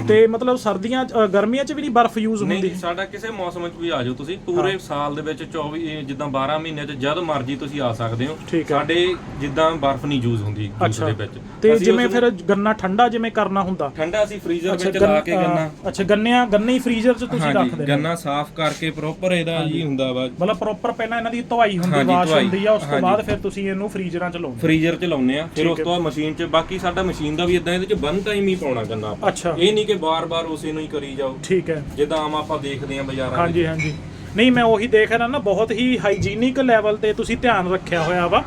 ਤੇ ਮਤਲਬ ਸਰਦੀਆਂ 'ਚ ਗਰਮੀਆਂ 'ਚ ਵੀ ਨਹੀਂ ਬਰਫ਼ ਯੂਜ਼ ਹੁੰਦੀ। ਸਾਡਾ ਕਿਸੇ ਮੌਸਮ 'ਚ ਵੀ ਆ ਜਾਓ ਤੁਸੀਂ ਪੂਰੇ ਸਾਲ ਦੇ ਵਿੱਚ 24 ਇਹ ਜਿੱਦਾਂ 12 ਮਹੀਨੇ 'ਚ ਜਦ ਮਰਜ਼ੀ ਤੁਸੀਂ ਆ ਸਕਦੇ ਹੋ। ਠੀਕ ਹੈ। ਸਾਡੇ ਜਿੱਦਾਂ ਬਰਫ਼ ਨਹੀਂ ਯੂਜ਼ ਹੁੰਦੀ ਜੂਸ ਅੱਛਾ। ਦੇ ਵਿੱਚ। ਤੇ ਅਸੀਂ ਜਿਵੇਂ ਫਿਰ ਗੰਨਾ ਠੰਡਾ ਜਿਵੇਂ ਕਰਨਾ ਹੁੰਦਾ? ਠੰਡਾ ਅਸੀਂ ਫ੍ਰੀਜ਼ਰ ਵਿੱਚ ਲਾ ਕੇ ਗੰਨਾ। ਅੱਛਾ ਗੰਨਿਆਂ ਗੰਨੇ ਹੀ ਫ੍ਰੀਜ਼ਰ 'ਚ ਤੁਸੀਂ ਹਾਂਜੀ ਰੱਖਦੇ ਨੇ। ਗੰਨਾ ਸਾਫ਼ ਕਰਕੇ ਪ੍ਰੋਪਰ ਇਹਦਾ ਜੀ ਹੁੰਦਾ ਵਾ। ਮਤਲਬ ਪ੍ਰੋਪਰ ਪਹਿਲਾਂ ਇਹਨਾਂ ਦੀ ਧੁਆਈ ਹੁੰਦੀ ਹਾਂਜੀ, ਵਾਸ਼ ਧੁਆਈ। ਹੁੰਦੀ ਆ ਉਸ ਤੋਂ ਹਾਂਜੀ। ਬਾਅਦ ਫਿਰ ਤੁਸੀਂ ਇਹਨੂੰ ਫ੍ਰੀਜ਼ਰਾਂ 'ਚ ਲਾਉਂਦੇ ਫ੍ਰੀਜ਼ਰ 'ਚ ਲਾਉਨੇ ਆ। ਫਿਰ ਠੀਕ ਉਸ ਤੋਂ ਬਾਅਦ ਮਸ਼ੀਨ 'ਚ ਬਾਕੀ ਸਾਡਾ ਮਸ਼ੀਨ ਦਾ ਵੀ ਇਦਾਂ ਇਹਦੇ 'ਚ ਵਨ ਟਾਈਮ ਹੀ ਪਾਉਣਾ ਗੰਨਾ ਆਪਾਂ। ਅੱਛਾ। ਇਹ ਨਹੀਂ ਕਿ ਬਾਰ-ਬਾਰ ਉਸੇ ਨੂੰ ਹੀ ਕਰੀ ਜਾਓ। ਠੀਕ ਹੈ। ਜਿੱਦਾਂ ਆਮ ਆਪਾਂ ਦੇਖਦੇ ਆ ਬਾਜ਼ਾਰਾਂ ਵਿੱਚ। ਹਾਂਜੀ ਹਾਂਜੀ। ਨਹੀਂ ਮੈਂ ਉਹੀ ਦੇਖ ਰਿਹਾ ਨਾ ਬਹੁਤ ਹੀ ਹਾਈਜੀਨਿਕ ਲੈਵਲ ਤੇ ਤੁਸੀਂ ਧਿਆਨ ਰੱਖਿਆ ਹੋਇਆ ਵਾ।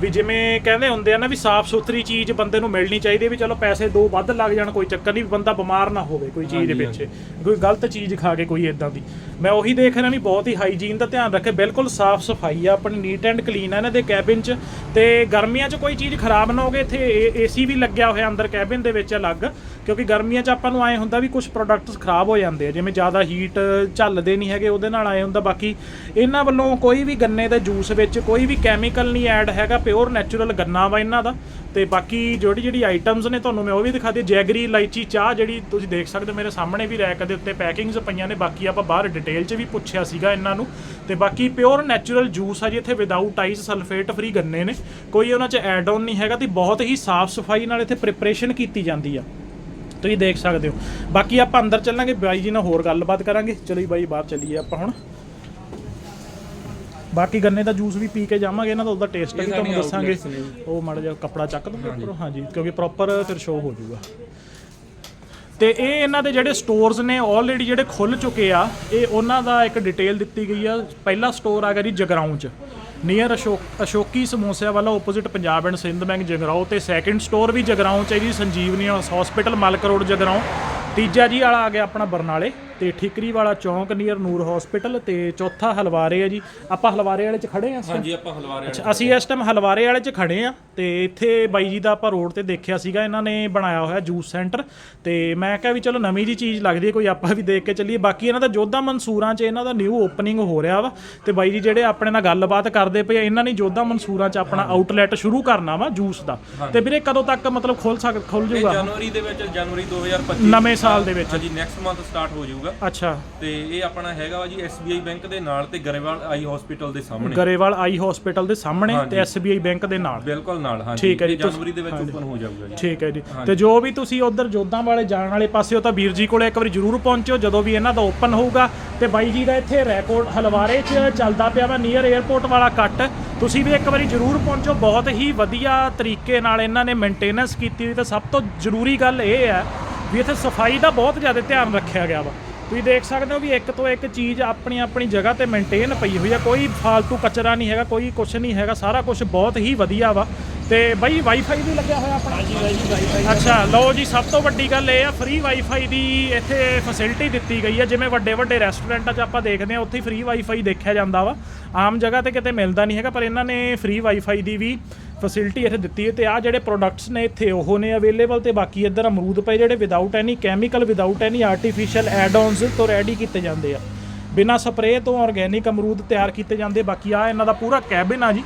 ਵੀ ਜਿਵੇਂ ਕਹਿੰਦੇ ਹੁੰਦੇ ਆ ਨਾ ਵੀ ਸਾਫ਼ ਸੁਥਰੀ ਚੀਜ਼ ਬੰਦੇ ਨੂੰ ਮਿਲਣੀ ਚਾਹੀਦੀ ਹੈ ਵੀ ਚਲੋ ਪੈਸੇ ਦੋ ਵੱਧ ਲੱਗ ਜਾਣ ਕੋਈ ਚੱਕਰ ਨਹੀਂ ਵੀ ਬੰਦਾ ਬਿਮਾਰ ਨਾ ਹੋਵੇ ਕੋਈ ਚੀਜ਼ ਦੇ ਪਿੱਛੇ। ਕੋਈ ਗਲਤ ਚੀਜ਼ ਖਾ ਕੇ ਕੋਈ ਇਦਾਂ ਦੀ। ਮੈਂ ਉਹੀ ਦੇਖ ਰਿਹਾ ਵੀ ਬਹੁਤ ਹੀ ਹਾਈਜੀਨ ਦਾ ਧਿਆਨ ਰੱਖੇ ਬਿਲਕੁਲ ਸਾਫ਼ ਸਫ਼ਾਈ ਆ ਆਪਣੀ ਨੀਟ ਐਂਡ ਕਲੀਨ ਆ ਇਹਨਾਂ ਦੇ ਕੈਬਿਨ 'ਚ। ਤੇ ਗਰਮੀਆਂ 'ਚ ਕੋਈ ਚੀਜ਼ ਖਰਾਬ ਨਾ ਹੋਵੇ ਇੱਥੇ ਏਸੀ ਵੀ ਲੱਗਿਆ ਹੋਇਆ ਅੰਦਰ ਕੈਬਿਨ ਦੇ ਵਿੱਚ ਅਲੱਗ। ਕਿਉਂਕਿ ਗਰਮੀਆਂ 'ਚ ਆਪਾਂ ਨੂੰ ਆਏ ਹੁੰਦਾ ਵੀ ਕੁਝ ਪ੍ਰੋਡਕਟਸ ਖਰਾਬ ਹੋ ਜਾਂਦੇ ਆ ਜਿਵੇਂ ਜ਼ਿਆਦਾ ਹੀਟ ਝੱਲਦੇ ਨਹੀਂ ਹੈਗੇ ਉਹਦੇ ਨਾਲ ਆਏ ਹੁੰਦਾ ਬਾਕੀ ਇਹਨਾਂ ਵੱਲੋਂ ਕੋਈ ਵੀ ਗੰਨੇ ਦੇ ਜੂਸ ਵਿੱਚ ਕੋਈ ਵੀ ਕੈਮੀਕਲ ਨਹੀਂ ਐਡ ਹੈਗਾ ਪਿਓਰ ਨੈਚੁਰਲ ਗੰਨਾ ਵਾ ਇਹਨਾਂ ਦਾ। ਤੇ ਬਾਕੀ ਜਿਹੜੀ ਜਿਹੜੀ ਆਈਟਮਸ ਨੇ ਤੁਹਾਨੂੰ ਮੈਂ ਉਹ ਵੀ ਦਿਖਾ ਦਿੱਤੀ ਜੈਗਰੀ ਇਲਾਇਚੀ ਚਾਹ ਜਿਹੜੀ ਤੁਸੀਂ ਦੇਖ ਸਕਦੇ ਹੋ, ਮੇਰੇ ਸਾਹਮਣੇ ਵੀ ਰੈਕ ਦੇ ਉੱਤੇ ਪੈਕਿੰਗਸ ਪਈਆਂ ਨੇ। ਬਾਕੀ ਆਪਾਂ ਬਾਹਰ ਡਿਟੇਲ 'ਚ ਵੀ ਪੁੱਛਿਆ ਸੀਗਾ ਇਹਨਾਂ ਨੂੰ। ਤੇ ਬਾਕੀ ਪਿਓਰ ਨੈਚੁਰਲ ਜੂਸ ਆ ਜੀ, ਇੱਥੇ ਵਿਦਆਊਟ ਆਈਸ ਸਲਫੇਟ ਫ੍ਰੀ ਗੰਨੇ ਨੇ। ਕੋਈ ਉਹਨਾਂ 'ਚ ਐਡ ਆਨ ਨਹੀਂ ਹੈਗਾ ਤੇ ਬਹੁਤ ਹੀ ਸਾਫ਼ ਸਫ਼ਾਈ ਨਾਲ ਇੱਥੇ ਪ੍ਰਿਪਰੇਸ਼ਨ ਕੀਤੀ ਜਾਂਦੀ ਆ। ਤੁਸੀਂ ਦੇਖ ਸਕਦੇ ਹੋ। ਬਾਕੀ ਆਪਾਂ ਅੰਦਰ ਚੱਲਾਂਗੇ। ਬਾਈ ਜੀ ਨਾਲ ਹੋਰ ਗੱਲਬਾਤ ਕਰਾਂਗੇ। ਚਲੋ ਬਾਈ, ਬਾਹਰ ਚੱਲੀਏ ਆਪਾਂ ਹੁਣ। ਬਾਕੀ ਗੰਨੇ ਦਾ ਜੂਸ ਵੀ ਪੀ ਕੇ ਜਾਵਾਂਗੇ ਇਹਨਾਂ ਦਾ ਉਹਦਾ ਟੇਸਟ ਵੀ ਤੁਹਾਨੂੰ ਦੱਸਾਂਗੇ। ਨੇ। ਉਹ ਮਾੜਾ ਜਿਹਾ ਕੱਪੜਾ ਚੱਕ ਦੂੰਗੇ ਉੱਪਰੋਂ। ਹਾਂਜੀ ਕਿਉਂਕਿ ਪ੍ਰੋਪਰ ਫਿਰ ਸ਼ੋਅ ਹੋ ਜਾਊਗਾ। ਤੇ ਇਹ ਇਹਨਾਂ ਦੇ ਜਿਹੜੇ ਸਟੋਰਸ ਨੇ ਆਲਰੇਡੀ ਜਿਹੜੇ ਖੁੱਲ ਚੁੱਕੇ ਆ ਇਹ ਉਹਨਾਂ ਦਾ ਇੱਕ ਡਿਟੇਲ ਦਿੱਤੀ ਗਈ ਆ। ਪਹਿਲਾ ਸਟੋਰ ਆ ਗਿਆ ਜੀ ਜਗਰਾਉਂ ਚ। ਨੀਅਰ ਅਸ਼ੋਕ ਅਸ਼ੋਕੀ ਸਮੋਸਿਆ ਵਾਲਾ opposite Punjab and Sind bank Jagraon ਤੇ ਸੈਕਿੰਡ ਸਟੋਰ ਵੀ ਜਗਰਾਉਂ ਚ ਹੈ ਜੀ ਸੰਜੀਵਨੀ ਹਸਪੀਟਲ ਮਲਕ ਰੋਡ ਜਗਰਾਉਂ। ਤੀਜਾ ਜੀ ਵਾਲਾ ਆ ਗਿਆ ਆਪਣਾ ਬਰਨਾਲੇ। ਤੇ ਠਿਕਰੀ ਵਾਲਾ ਚੌਂਕ ਨੀਅਰ ਨੂਰ ਹਸਪੀਟਲ ਤੇ ਚੌਥਾ ਹਲਵਾਰੇ ਆ ਜੀ। ਆਪਾਂ ਹਲਵਾਰੇ ਵਾਲੇ ਚ ਖੜੇ ਆ? ਹਾਂਜੀ ਆਪਾਂ ਹਲਵਾਰੇ ਅੱਛਾ ਅਸੀਂ ਇਸ ਟਾਈਮ ਹਲਵਾਰੇ ਵਾਲੇ 'ਚ ਖੜੇ ਆ ਤੇ ਇੱਥੇ ਬਾਈ ਜੀ ਦਾ ਆਪਾਂ ਰੋਡ ਤੇ ਦੇਖਿਆ ਸੀਗਾ ਇਹਨਾਂ ਨੇ ਬਣਾਇਆ ਹੋਇਆ ਜੂਸ ਸੈਂਟਰ ਤੇ ਮੈਂ ਕਿਹਾ ਵੀ ਚਲੋ ਨਵੀਂ ਜੀ ਚੀਜ਼ ਲੱਗਦੀ ਹੈ ਕੋਈ ਆਪਾਂ ਵੀ ਦੇਖ ਕੇ ਚੱਲੀਏ। ਬਾਕੀ ਇਹਨਾਂ ਦਾ ਜੋਧਾ ਮਨਸੂਰਾਂ 'ਚ ਇਹਨਾਂ ਦਾ ਨਿਊ ਓਪਨਿੰਗ ਹੋ ਰਿਹਾ ਵਾ ਤੇ ਬਾਈ ਜੀ ਜਿਹੜੇ ਆਪਣੇ ਨਾਲ ਗੱਲਬਾਤ ਕਰਦੇ ਪਏ ਇਹਨਾਂ ਨੇ ਜੋਧਾ ਮਨਸੂਰਾਂ 'ਚ ਆਪਣਾ ਆਊਟਲੈਟ ਸ਼ੁਰੂ ਕਰਨਾ ਵਾ ਜੂਸ ਦਾ। ਤੇ ਵੀਰੇ ਕਦੋਂ ਤੱਕ ਮਤਲਬ ਖੁੱਲ ਸਕ ਖੁੱਲ ਜਾਊਗਾ? ਜਨਵਰੀ ਦੇ ਵਿੱਚ ਜਨਵਰੀ 2025 ਨਵੇਂ ਸਾਲ ਦੇ ਵਿੱਚ। ਹਾਂਜੀ ਨੈਕਸਟ ਮੰਥ ਸਟਾਰਟ ਹੋ ਜਾਊਗਾ। ਅੱਛਾ। ਤੇ ਇਹ ਆਪਣਾ ਹੈਗਾ ਵਾ ਜੀ SBI ਬੈਂਕ ਦੇ ਨਾਲ ਤੇ ਗਰੇਵਾਲ ਆਈ ਹਸਪੀਟਲ ਦੇ ਸਾਹਮਣੇ। ਗਰੇਵਾਲ ਆਈ ਹਸਪੀਟਲ ਦੇ ਸਾਹਮਣੇ ਤੇ। SBI ਬੈਂਕ ਦੇ ਨਾਲ। ਬਿਲਕੁਲ ਨਾਲ ਹਾਂਜੀ। ਠੀਕ ਹੈ ਜੀ, ਇਹ ਤੁਸੀਂ- ਜਨਵਰੀ ਦੇ ਵਿੱਚ। ਓਪਨ ਹੋ ਜਾਊਗਾ ਜੀ। ਠੀਕ ਹੈ ਜੀ। ਤੇ ਜੋ ਵੀ ਤੁਸੀਂ ਉਧਰ ਜੋਧਾਂ ਵਾਲੇ ਜਾਣ ਵਾਲੇ ਪਾਸੇ ਹੋ ਤਾਂ ਵੀਰ ਜੀ ਕੋਲੇ ਇੱਕ ਵਾਰੀ ਜਰੂਰ ਪਹੁੰਚਿਓ ਜਦੋਂ ਵੀ ਇਹਨਾਂ ਦਾ ਓਪਨ ਹੋਊਗਾ। ਤੇ ਬਾਈ ਜੀ ਦਾ ਇੱਥੇ ਰੈਕੋਰਡ ਹਲਵਾਰੇ 'ਚ ਚੱਲਦਾ ਪਿਆ ਵਾ ਨੀਅਰ 에ਅਰਪੋਰਟ ਵਾਲਾ ਕੱਟ। ਤੁਸੀਂ ਵੀ ਇੱਕ ਵਾਰੀ ਜਰੂਰ ਪਹੁੰਚੋ ਬਹੁਤ ਹੀ ਵਧੀਆ ਤਰੀਕੇ ਨਾਲ ਇਹਨਾਂ ਨੇ ਮੇਨਟੇਨੈਂਸ ਕੀਤੀ ਹੋਈ ਤੇ ਸਭ ਤੋਂ ਜ਼ਰੂਰੀ ਗੱਲ ਇਹ ਹੈ ਵੀ ਇੱਥੇ ਸਫ਼ਾਈ ਦਾ ਬਹੁਤ ਜ਼ਿਆਦਾ ਧਿਆਨ ਰੱਖਿਆ ਗਿਆ ਵਾ। ਤੁਸੀਂ ਦੇਖ ਸਕਦੇ ਹੋ ਵੀ ਇੱਕ ਤੋਂ ਇੱਕ ਚੀਜ਼ ਆਪਣੀ ਆਪਣੀ ਜਗ੍ਹਾ ਤੇ ਮੇਨਟੇਨ ਪਈ ਹੋਈ ਆ। ਕੋਈ ਫਾਲਤੂ ਕਚਰਾ ਨਹੀਂ ਹੈਗਾ ਕੋਈ ਕੁਝ ਨਹੀਂ ਹੈਗਾ ਸਾਰਾ ਕੁਝ ਬਹੁਤ ਹੀ ਵਧੀਆ ਵਾ। ਤੇ ਬਾਈ ਵਾਈਫਾਈ ਵੀ ਲੱਗਿਆ ਹੋਇਆ ਆਪਣਾ? ਹਾਂਜੀ ਬਾਈ ਜੀ ਵਾਈਫਾਈ ਅੱਛਾ ਲਓ ਜੀ ਸਭ ਤੋਂ ਵੱਡੀ ਗੱਲ ਇਹ ਆ ਫ੍ਰੀ ਵਾਈਫਾਈ ਦੀ ਇੱਥੇ ਫੈਸਿਲਿਟੀ ਦਿੱਤੀ ਗਈ ਹੈ ਜਿਵੇਂ ਵੱਡੇ ਵੱਡੇ ਰੈਸਟੋਰੈਂਟਾਂ 'ਚ ਆਪਾਂ ਦੇਖਦੇ ਹਾਂ ਉੱਥੇ ਫ੍ਰੀ ਵਾਈਫਾਈ ਦੇਖਿਆ ਜਾਂਦਾ ਵਾ। ਆਮ ਜਗ੍ਹਾ ਤੇ ਕਿਤੇ ਮਿਲਦਾ ਨਹੀਂ ਹੈਗਾ ਪਰ ਇਹਨਾਂ ਨੇ ਫ੍ਰੀ ਵਾਈਫਾਈ ਦੀ ਵੀ ਫੈਸਿਲਿਟੀ ਇੱਥੇ ਦਿੱਤੀ ਹੈ ਤੇ ਆ ਜਿਹੜੇ ਪ੍ਰੋਡਕਟਸ ਨੇ ਇੱਥੇ, ਉਹ ਨੇ ਅਵੇਲੇਬਲ ਤੇ ਬਾਕੀ ਇੱਧਰ ਅਮਰੂਦ ਪਏ ਜਿਹੜੇ without any chemical without any artificial add-ons ਤੋਂ ਰੈਡੀ ਕੀਤੇ ਜਾਂਦੇ ਆ। ਬਿਨਾਂ ਸਪਰੇਅ ਤੋਂ ਆਰਗੇਨਿਕ ਅਮਰੂਦ ਤਿਆਰ ਕੀਤੇ ਜਾਂਦੇ, ਬਾਕੀ ਆ ਇਹਨਾਂ ਦਾ ਪੂਰਾ ਕੈਬਿਨ ਆ ਜੀ।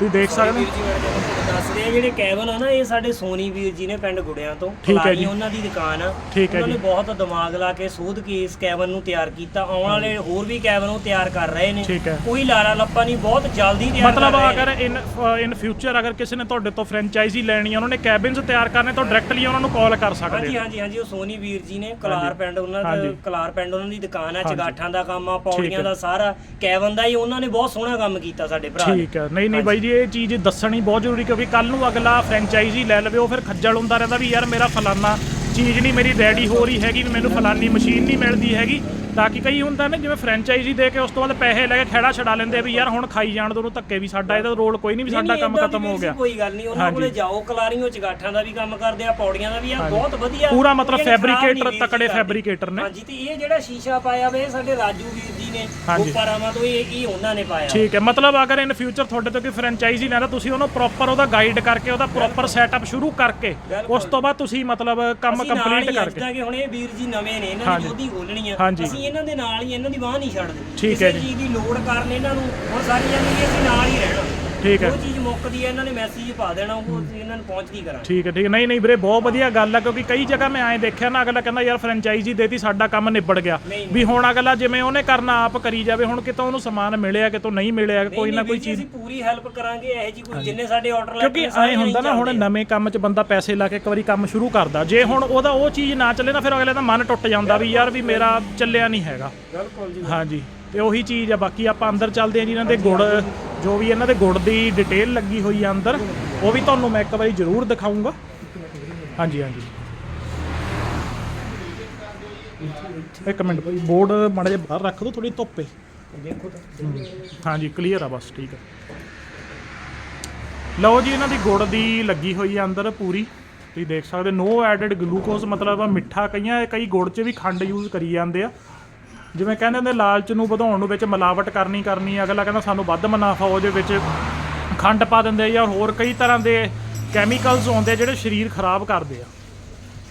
ਤੁਸੀਂ ਦੇਖ ਸਕਦੇ ਹੋ ਦੱਸਦੇ ਆ ਜਿਹੜੇ ਕੈਬਨ ਆ ਨਾ ਇਹ ਸਾਡੇ ਸੋਨੀ ਵੀਰ ਜੀ ਨੇ ਪਿੰਡ ਗੁੜਿਆਂ ਤੋਂ ਠੀਕ ਹੈ ਫਲਾਣੀ ਜੀ। ਉਹਨਾਂ ਦੀ ਦੁਕਾਨ ਆ ਠੀਕ ਹੈ ਉਹਨਾਂ ਨੇ ਜੀ। ਬਹੁਤ ਦਿਮਾਗ ਲਾ ਕੇ ਸੋਧ ਕੇ ਇਸ ਕੈਬਨ ਨੂੰ ਤਿਆਰ ਕੀਤਾ ਆਉਣ ਵਾਲੇ ਹੋਰ ਵੀ ਕੈਬਨ ਉਹ ਤਿਆਰ ਕਰ ਰਹੇ ਨੇ ਠੀਕ ਹੈ। ਕੋਈ ਲਾਰਾ ਲੱਪਾ ਨਹੀਂ ਬਹੁਤ ਜਲਦੀ ਤਿਆਰ ਮਤਲਬ ਕਰ ਰਹੇ ਅਗਰ ਇਨ ਇਨ ਫਿਊਚਰ ਅਗਰ ਕਿਸੇ ਨੇ ਤੁਹਾਡੇ ਤੋਂ ਫਰੈਂਚਾਈਜ਼ੀ ਲੈਣੀ ਹੈ ਉਹਨਾਂ ਨੇ ਕੈਬਿਨਸ ਤਿਆਰ ਕਰਨੇ ਤਾਂ ਡਾਇਰੈਕਟਲੀ ਉਹਨਾਂ ਨੂੰ ਕਾਲ ਕਰ ਸਕਦੇ ਹਾਂਜੀ ਆ ਹਾਂਜੀ ਹਾਂਜੀ ਉਹ ਸੋਨੀ ਵੀਰ ਜੀ ਨੇ ਕਲਾਰ ਪਿੰਡ ਉਹਨਾਂ ਦਾ ਹਾਂਜੀ। ਕਲਾਰ ਪਿੰਡ ਉਹਨਾਂ ਦੀ ਦੁਕਾਨ ਆ। ਚਗਾਠਾਂ ਦਾ ਕੰਮ ਆ ਪੌੜੀਆਂ। ਦਾ ਸਾਰਾ ਕੈਬਨ ਦਾ ਹੀ ਉਹਨਾਂ ਨੇ ਬਹੁਤ ਸੋਹਣਾ ਕੰਮ ਕੀਤਾ ਸਾਡੇ ਭਰਾ ਨੇ ਠੀਕ ਹੈ ਨਹੀਂ ਨਹੀਂ ਬਾਈ ਜੀ ਇਹ ਚੀਜ਼ ਦੱਸਣੀ ਬਹੁਤ ਜ਼ਰੂਰੀ ਕਿਉਂਕਿ ਕੱਲ ਨੂੰ ਅਗਲਾ ਫਰੈਂਚਾਈਜ਼ੀ ਲੈ ਲਵੇ, ਉਹ ਫਿਰ ਖੱਜਲ ਹੁੰਦਾ ਰਹਿੰਦਾ ਵੀ ਯਾਰ ਮੇਰਾ ਫਲਾਨਾ ਚੀਜ਼ ਨਹੀਂ, ਮੇਰੀ ਰੈਡੀ ਹੋ ਰਹੀ ਹੈਗੀ, ਵੀ ਮੈਨੂੰ ਫਲਾਨੀ ਮਸ਼ੀਨ ਨਹੀਂ ਮਿਲਦੀ ਹੈਗੀ। ਤਾਂ ਕਿ ਕਈ ਹੁੰਦਾ ਨਾ ਜਿਵੇਂ ਫਰੈਂਚਾਈਜ਼ੀ ਦੇ ਕੇ ਉਸ ਤੋਂ ਬਾਅਦ ਪੈਸੇ ਲੈ ਕੇ ਖੇੜਾ ਛਡਾ ਲੈਂਦੇ ਆ ਵੀ ਯਾਰ ਹੁਣ ਖਾਈ ਜਾਣ ਦੋ ਨੂੰ ਧੱਕੇ ਵੀ ਸਾਡਾ ਇਹਦਾ ਰੋਲ ਕੋਈ ਨਹੀਂ ਵੀ ਸਾਡਾ ਕੰਮ ਖਤਮ ਹੋ ਗਿਆ। ਕੋਈ ਗੱਲ ਨਹੀਂ ਉਹਨਾਂ ਕੋਲੇ ਜਾਓ ਕਲਾਰੀਓ ਚਗਾਠਾਂ ਦਾ ਵੀ ਕੰਮ ਕਰਦੇ ਆ ਪੌੜੀਆਂ ਦਾ ਵੀ ਆ ਬਹੁਤ ਵਧੀਆ। ਪੂਰਾ ਮਤਲਬ ਫੈਬਰੀਕੇਟਰ ਤਕੜੇ। ਫੈਬਰੀਕੇਟਰ ਨੇ। ਹਾਂਜੀ ਤੇ ਇਹ ਜਿਹੜਾ ਸ਼ੀਸ਼ਾ ਪਾਇਆ ਵੇ ਸਾਡੇ ਰਾਜੂ ਵੀਰ ਜੀ ਨੇ। ਉਪਰਾਵਾਂ ਤੋਂ ਇਹ ਇਹ ਉਹਨਾਂ ਨੇ ਪਾਇਆ। ਠੀਕ ਹੈ ਮਤਲਬ ਅਗਰ ਇਨ ਫਿਊਚਰ ਤੁਹਾਡੇ ਤੋਂ ਕੋਈ ਫਰੈਂਚਾਈਜ਼ੀ ਲੈਣਾ ਤੁਸੀਂ ਉਹਨੂੰ ਪ੍ਰੋਪਰ ਉਹਦਾ ਗਾਈਡ ਕਰਕੇ ਉਹਦਾ ਪ੍ਰੋਪਰ ਸੈਟਅਪ ਸ਼ੁਰੂ ਕਰਕੇ ਉਸ ਤੋਂ ਬਾਅਦ ਤੁਸੀਂ ਮਤਲਬ ਕੰਮ ਅਸੀਂ ਕੰਪਲੀਟ ਕਰਕੇ। ਜਿੱਦਾਂ ਕਿ ਹੁਣ ਇਹ ਵੀਰ ਜੀ ਨਵੇਂ ਨੇ ਇਹਨਾਂ ਦੀ ਜੋਦੀ ਖੋਲਣੀ ਆ। ਹਾਂਜੀ। ਅਸੀਂ ਇਹਨਾਂ ਦੇ ਨਾਲ ਹੀ ਇਹਨਾਂ ਦੀ ਬਾਹ ਨਹੀਂ ਛੱਡਦੇ। ਠੀਕ ਹੈ ਕਿਸੇ ਚੀਜ਼ ਦੀ ਲੋੜ ਕਾਰਨ ਇਹਨਾਂ ਨੂੰ ਹੁਣ ਸਾਰੀ ਜਾਂਦੀ ਅਸੀਂ ਨਾਲ ਹੀ ਰਹਿਣਾ। ਠੀਕ ਹੈ। ਉਹ ਚੀਜ਼ ਮੁੱਕਦੀ ਹੈ ਇਹਨਾਂ ਨੇ ਮੈਸੇਜ ਪਾ ਦੇਣਾ ਉਹ ਅਸੀਂ ਇਹਨਾਂ ਨੂੰ ਪਹੁੰਚਦੀ ਕਰਾਂਗੇ? ਠੀਕ ਹੈ ਠੀਕ ਹੈ। ਨਹੀਂ ਨਹੀਂ ਵੀਰੇ ਬਹੁਤ ਵਧੀਆ ਗੱਲ ਆ ਕਿਉਂਕਿ ਕਈ ਜਗ੍ਹਾ ਮੈਂ ਐਂ ਦੇਖਿਆ ਨਾ ਅਗਲਾ ਕਹਿੰਦਾ ਯਾਰ ਫਰੈਂਚਾਈਜ਼ੀ ਦੇਤੀ ਸਾਡਾ ਕੰਮ ਨਿਬੜ ਗਿਆ। ਵੀ ਹੁਣ ਅਗਲਾ ਜਿਵੇਂ ਉਹਨੇ ਕਰਨਾ ਆਪ ਕਰੀ ਜਾਵੇ ਹੁਣ ਕਿਤੋਂ ਉਹਨੂੰ ਸਮਾਨ ਮਿਲਿਆ ਕਿਤੋਂ ਨਹੀਂ ਮਿਲਿਆ ਕੋਈ ਨਾ ਕੋਈ ਵੀਰ ਜੀ, ਅਸੀਂ ਪੂਰੀ ਹੈਲਪ ਕਰਾਂਗੇ ਇਹ ਜੀ ਕੋਈ ਜਿੰਨੇ ਸਾਡੇ ਆਰਡਰ ਕਿਉਂਕਿ ਐਂ ਹੁੰਦਾ ਨਾ ਹੁਣ ਨਵੇਂ ਕੰਮ 'ਚ ਬੰਦਾ ਪੈਸੇ ਲਾ ਕੇ ਇੱਕ ਵਾਰੀ ਕੰਮ ਸ਼ੁਰੂ ਕਰਦਾ। ਜੇ ਹੁਣ ਉਹਦਾ ਉਹ ਚੀਜ਼ ਨਾ ਚੱਲੇ ਨਾ ਫਿਰ ਅਗਲੇ ਦਾ ਮਨ ਟੁੱਟ ਜਾਂਦਾ ਵੀ ਯਾਰ ਵੀ ਮੇਰਾ ਚੱਲਿਆ ਨਹੀਂ ਹੈਗਾ। ਬਿਲਕੁਲ ਜੀ। ਹਾਂਜੀ। ਤੇ ਉਹੀ ਚੀਜ਼ ਆ, ਬਾਕੀ ਆਪਾਂ ਅੰਦਰ ਚੱਲਦੇ ਆ ਜੀ, ਇਹਨਾਂ ਦੇ ਗੁੜ, ਜੋ ਵੀ ਇਹਨਾਂ ਦੇ ਗੁੜ ਦੀ ਡਿਟੇਲ ਲੱਗੀ ਹੋਈ ਆ ਅੰਦਰ, ਉਹ ਵੀ ਤੁਹਾਨੂੰ ਮੈਂ ਇੱਕ ਵਾਰੀ ਜ਼ਰੂਰ ਦਿਖਾਉਂਗਾ ਹਾਂਜੀ ਹਾਂਜੀ। ਇੱਕ ਮਿੰਟ ਭਾਈ ਬੋਰਡ ਮਾੜਾ ਜਿਹਾ ਬਾਹਰ ਰੱਖ ਦਿਓ ਥੋੜੀ ਧੁੱਪੇ। ਦੇਖੋ ਹਾਂਜੀ ਕਲੀਅਰ ਆ ਬਸ, ਠੀਕ ਆ। ਲਓ ਜੀ, ਇਹਨਾਂ ਦੀ ਗੁੜ ਦੀ ਲੱਗੀ ਹੋਈ ਆ ਅੰਦਰ ਪੂਰੀ। ਤੁਸੀਂ ਦੇਖ ਸਕਦੇ ਨੋ ਐਡਡ ਗਲੂਕੋਜ਼ ਮਤਲਬ ਮਿੱਠਾ ਕਈਆਂ, ਕਈ ਗੁੜ 'ਚ ਵੀ ਖੰਡ ਯੂਜ਼ ਕਰੀ ਜਾਂਦੇ ਆ। ਜਿਵੇਂ ਕਹਿੰਦੇ ਹੁੰਦੇ, ਲਾਲਚ ਨੂੰ ਵਧਾਉਣ ਨੂੰ ਵਿੱਚ ਮਿਲਾਵਟ ਕਰਨੀ ਕਰਨੀ ਅਗਲਾ ਕਹਿੰਦਾ, ਸਾਨੂੰ ਵੱਧ ਮੁਨਾਫਾ ਉਹਦੇ ਵਿੱਚ ਖੰਡ ਪਾ ਦਿੰਦੇ ਜਾਂ ਹੋਰ ਕਈ ਤਰ੍ਹਾਂ ਦੇ ਕੈਮੀਕਲਸ ਆਉਂਦੇ ਆ ਜਿਹੜੇ ਸਰੀਰ ਖਰਾਬ ਕਰਦੇ ਆ।